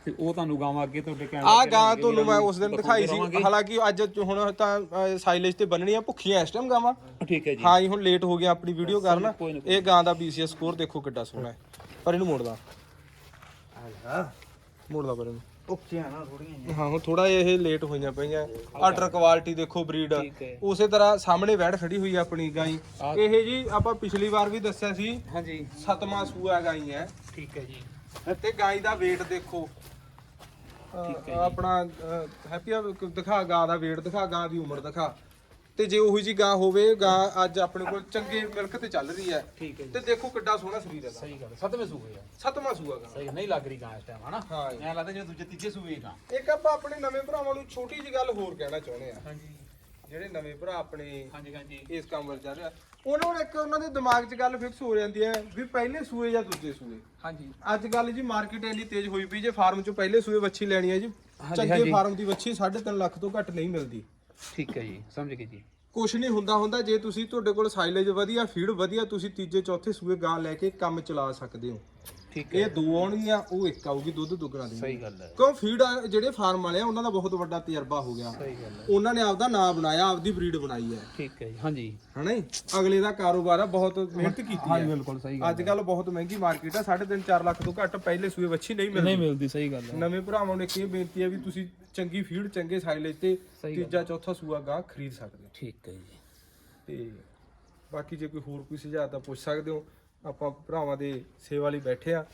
ਤੇ ਉਹ ਤੁਹਾਨੂੰ ਗਾਵਾਂ ਅੱਗੇ ਤੁਹਾਡੇ ਕਹਿਣ ਆ ਗਾਂ ਤੁਹਾਨੂੰ ਮੈਂ ਉਸ ਦਿਨ ਦਿਖਾਈ ਸੀ। ਹਾਲਾਂਕਿ ਅੱਜ ਹੁਣ ਤਾਂ ਸਾਈਲੇਜ ਤੇ ਬੰਨਣੀਆਂ ਭੁੱਖੀਆਂ ਇਸ ਟਾਈਮ ਗਾਵਾਂ। ਠੀਕ ਹੈ ਜੀ। ਹਾਂ ਜੀ ਹੁਣ ਲੇਟ ਹੋ ਗਿਆ ਆਪਣੀ ਵੀਡੀਓ ਕਰਨ। ਇਹ ਗਾਂ ਦਾ BCS ਸਕੋਰ ਦੇਖੋ ਕਿੱਡਾ ਸੋਹਣਾ ਹੈ। ਪਰ ਇਹਨੂੰ ਮੋੜਦਾ। ਮੋੜਦਾ ਪਰ ਇਹਨੂੰ। ਉੱਚੀਆਂ ਨਾ ਥੋੜੀਆਂ ਹਾਂ ਹੁਣ ਥੋੜਾ ਇਹ ਲੇਟ ਹੋਈਆਂ ਪਈਆਂ। ਆਰਡਰ ਕੁਆਲਿਟੀ ਦੇਖੋ ਬਰੀਡ ਠੀਕ ਹੈ। ਉਸੇ ਤਰ੍ਹਾਂ ਸਾਹਮਣੇ ਵੈੜ ਖੜੀ ਹੋਈ ਆ ਆਪਣੀ ਗਾਈ। ਇਹ ਜੀ ਆਪਾਂ ਪਿਛਲੀ ਵਾਰ ਵੀ ਦੱਸਿਆ ਸੀ ਹਾਂਜੀ। ਸਤਵਾਂ ਸੂਆ ਗਾਈ ਹੈ। ਠੀਕ ਹੈ ਜੀ। ਤੇ ਗਾਈ ਦਾ weight ਦੇਖੋ। ਅਹ, ਆਪਣਾ ਹੈਪੀ ਦਿਖਾ ਗਾਂ ਦਾ weight ਦਿਖਾ ਗਾਂ ਦੀ ਉਮਰ ਦਿਖਾ। ਤੇ ਜੇ ਉਹੀ ਜੀ ਗਾਂ ਹੋਵੇ ਗਾਂ ਅੱਜ ਆਪਣੇ ਕੋਲ ਚੰਗੇ ਮਿਲਕ ਤੇ ਚੱਲ ਰਹੀ ਹੈ ਠੀਕ ਹੈ ਜੀ। ਤੇ ਦੇਖੋ ਕਿੱਡਾ ਸੋਹਣਾ ਸਰੀਰ ਹੈ ਸਹੀ ਗੱਲ ਸਤਵੇਂ ਸੂਏ ਆ। ਸਤਵਾਂ ਸੂਆ ਗਾਂ। ਸਹੀ ਨਹੀਂ ਲੱਗ ਰਹੀ ਗਾਂ ਇਸ ਟਾਈਮ ਹਨਾ? ਹਾਂ ਜੀ। ਐ ਲੱਗਦਾ ਜਿਵੇਂ ਦੂਜੇ ਤੀਜੇ ਸੂਏ ਗਾਂ। ਇੱਕ ਆਪਾਂ ਆਪਣੇ ਨਵੇਂ ਭਰਾਵਾਂ ਨੂੰ ਛੋਟੀ ਜੀ ਗੱਲ ਹੋਰ ਕਹਿਣਾ ਚਾਹੁੰਦੇ ਆ ਹਾਂਜੀ। ਜਿਹੜੇ ਨਵੇਂ ਭਰਾ ਆਪਣੇ ਹਾਂਜੀ ਹਾਂਜੀ। ਇਸ ਕੰਮ ਵੱਲ ਚੱਲ ਰਿਹਾ ਉਹਨਾਂ ਨੂੰ ਇੱਕ ਉਹਨਾਂ ਦੇ ਦਿਮਾਗ 'ਚ ਗੱਲ ਫਿਕਸ ਹੋ ਜਾਂਦੀ ਹੈ ਵੀ ਪਹਿਲੇ ਸੂਏ ਜਾਂ ਦੂਜੇ ਸੂਏ। ਹਾਂਜੀ। ਅੱਜ ਕੱਲ ਜੀ ਮਾਰਕੀਟ ਇੰਨੀ ਤੇਜ਼ ਹੋਈ ਪਈ ਜੇ ਫਾਰਮ 'ਚੋਂ ਪਹਿਲੇ ਸੂਏ ਵੱਛੀ ਲੈਣੀ ਹੈ ਜੀ। ਹਾਂਜੀ, ਚੰਗੇ ਹਾਂਜੀ। ਫਾਰਮ ਦੀ ਵੱਛੀ 3.5 ਲੱਖ ਤੋਂ ਘੱਟ ਨਹੀਂ ਮਿਲਦੀ। ਠੀਕ ਹੈ ਜੀ, ਸਮਝ ਗਏ ਜੀ। ਕੁਛ ਨਹੀਂ ਹੁੰਦਾ ਹੁੰਦਾ, ਜੇ ਤੁਸੀਂ ਤੁਹਾਡੇ ਕੋਲ ਸਾਈਲੇਜ ਵਧੀਆ, ਫੀਡ ਵਧੀਆ, ਤੁਸੀਂ ਤੀਜੇ, ਚੌਥੇ ਸੂਏ ਗਾਂ ਲੈ ਕੇ ਕੰਮ ਚਲਾ ਸਕਦੇ ਹੋ। ਠੀਕ ਇਹ ਦੋ ਆਉਣਗੀਆਂ ਉਹ ਇੱਕ ਆਊਗੀ ਦੁੱਧ ਦੁੱਗਣਾ ਦੀ ਸਹੀ ਗੱਲ ਹੈ। ਕਿਉਂ ਫੀਡ ਜਿਹੜੇ ਫਾਰਮ ਵਾਲੇ ਆ ਉਹਨਾਂ ਦਾ ਬਹੁਤ ਵੱਡਾ ਤਜਰਬਾ ਹੋ ਗਿਆ। ਸਹੀ ਗੱਲ ਹੈ। ਉਹਨਾਂ ਨੇ ਆਪਦਾ ਨਾਂ ਬਣਾਇਆ ਆਪਦੀ ਬਰੀਡ ਬਣਾਈ ਹੈ। ਠੀਕ ਹੈ ਜੀ ਹਾਂਜੀ। ਹਨਾ ਅਗਲੇ ਦਾ ਕਾਰੋਬਾਰ ਆ ਬਹੁਤ ਮਿਹਨਤ ਕੀਤੀ ਹੈ। ਬਿਲਕੁਲ ਸਹੀ ਅੱਜ ਕੱਲ ਬਹੁਤ ਮਹਿੰਗੀ ਮਾਰਕੀਟ ਆ 3.5 4 ਲੱਖ ਤੋਂ ਘੱਟ ਪਹਿਲੇ ਸੂਏ ਵੱਛੀ ਨਹੀਂ ਮਿਲਦੀ। ਨਹੀਂ ਮਿਲਦੀ ਸਹੀ ਗੱਲ ਹੈ। ਨਵੇਂ ਭਰਾਵਾਂ ਨੂੰ ਇੱਕ ਇਹ ਬੇਨਤੀ ਹੈ ਵੀ ਤੁਸੀਂ ਚੰਗੀ ਫੀਡ ਚੰਗੇ ਸਾਈਲੇਜ ਤੇ ਗੱਲ। ਤੀਜਾ ਚੌਥਾ ਸੂਆ ਗਾਂ ਖਰੀਦ ਸਕਦੇ ਹੋ। ਠੀਕ ਹੈ ਜੀ। ਤੇ ਬਾਕੀ ਜੇ ਕੋਈ ਹੋਰ ਕੋਈ ਸੁਝਾਅ ਤਾਂ ਪੁੱਛ ਸਕਦੇ ਹੋ। ਆਪਾਂ ਭਰਾਵਾਂ ਦੇ ਸੇਵਾ ਲਈ ਬੈਠੇ ਆ।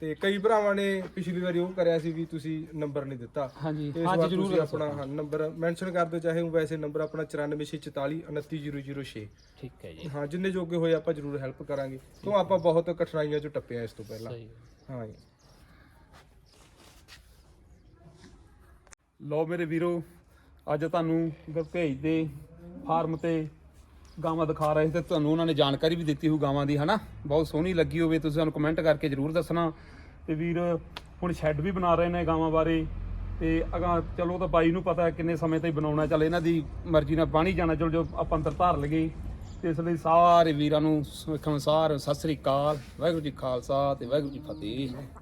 ਤੇ ਕਈ ਭਰਾਵਾਂ ਨੇ ਪਿਛਲੀ ਵਾਰੀ ਉਹ ਕਰਿਆ ਸੀ ਵੀ ਤੁਸੀਂ ਨੰਬਰ ਨਹੀਂ ਦਿੱਤਾ। ਹਾਂਜੀ ਵਾਰ ਤੁਸੀਂ ਆਪਣਾ ਨੰਬਰ ਮੈਂਸ਼ਨ ਕਰ ਦਿਓ ਚਾਹੇ ਉਹ ਵੈਸੇ ਨੰਬਰ ਆਪਣਾ 9444 29006 ਠੀਕ ਹੈ ਜੀ। ਹਾਂ ਜਿੰਨੇ ਜੋਗੇ ਹੋਏ ਆਪਾਂ ਜ਼ਰੂਰ ਹੈਲਪ ਕਰਾਂਗੇ। ਕਿਉਂ ਆਪਾਂ ਬਹੁਤ ਕਠਿਨਾਈਆਂ ਚੋਂ ਟੱਪੇ ਆ ਇਸ ਤੋਂ ਪਹਿਲਾਂ। ਹਾਂ ਜੀ। ਲਓ ਮੇਰੇ ਵੀਰੋ ਅੱਜ ਤੁਹਾਨੂੰ ਗੁਰਭੇਜ ਦੇ ਫਾਰਮ ਤੇ ਗਾਵਾਂ ਦਿਖਾ ਰਹੇ ਸੀ ਤੇ ਤੁਹਾਨੂੰ ਉਹਨਾਂ ਨੇ ਜਾਣਕਾਰੀ ਵੀ ਦਿੱਤੀ ਹੋਊ ਗਾਵਾਂ ਦੀ, ਹਨਾ? ਬਹੁਤ ਸੋਹਣੀ ਲੱਗੀ ਹੋਵੇ, ਤੁਸੀਂ ਸਾਨੂੰ ਕਮੈਂਟ ਕਰਕੇ ਜਰੂਰ ਦੱਸਣਾ। ਤੇ ਵੀਰ, ਹੁਣ ਸ਼ੈੱਡ ਵੀ ਬਣਾ ਰਹੇ ਨੇ ਗਾਵਾਂ ਬਾਰੇ। ਤੇ ਅਗਾ ਚਲੋ ਤਾਂ ਬਾਈ ਨੂੰ ਪਤਾ ਕਿੰਨੇ ਸਮੇਂ ਤਾਈਂ ਬਣਾਉਣਾ, ਚੱਲ ਇਹਨਾਂ ਦੀ ਮਰਜ਼ੀ ਨਾਲ ਬਾਣੀ ਜਾਣਾ, ਚਲੋ ਜੋ ਆਪਾਂ ਅੰਦਰ ਧਾਰ ਲਗੇ ਤੇ ਇਸ ਲਈ ਸਾਰੇ ਵੀਰਾਂ ਨੂੰ ਸੁਖ ਅਨੁਸਾਰ ਸਤਿ ਸ੍ਰੀ ਅਕਾਲ, ਵਾਹਿਗੁਰੂ ਜੀ ਖਾਲਸਾ ਤੇ ਵਾਹਿਗੁਰੂ ਜੀ ਫਤਿਹ।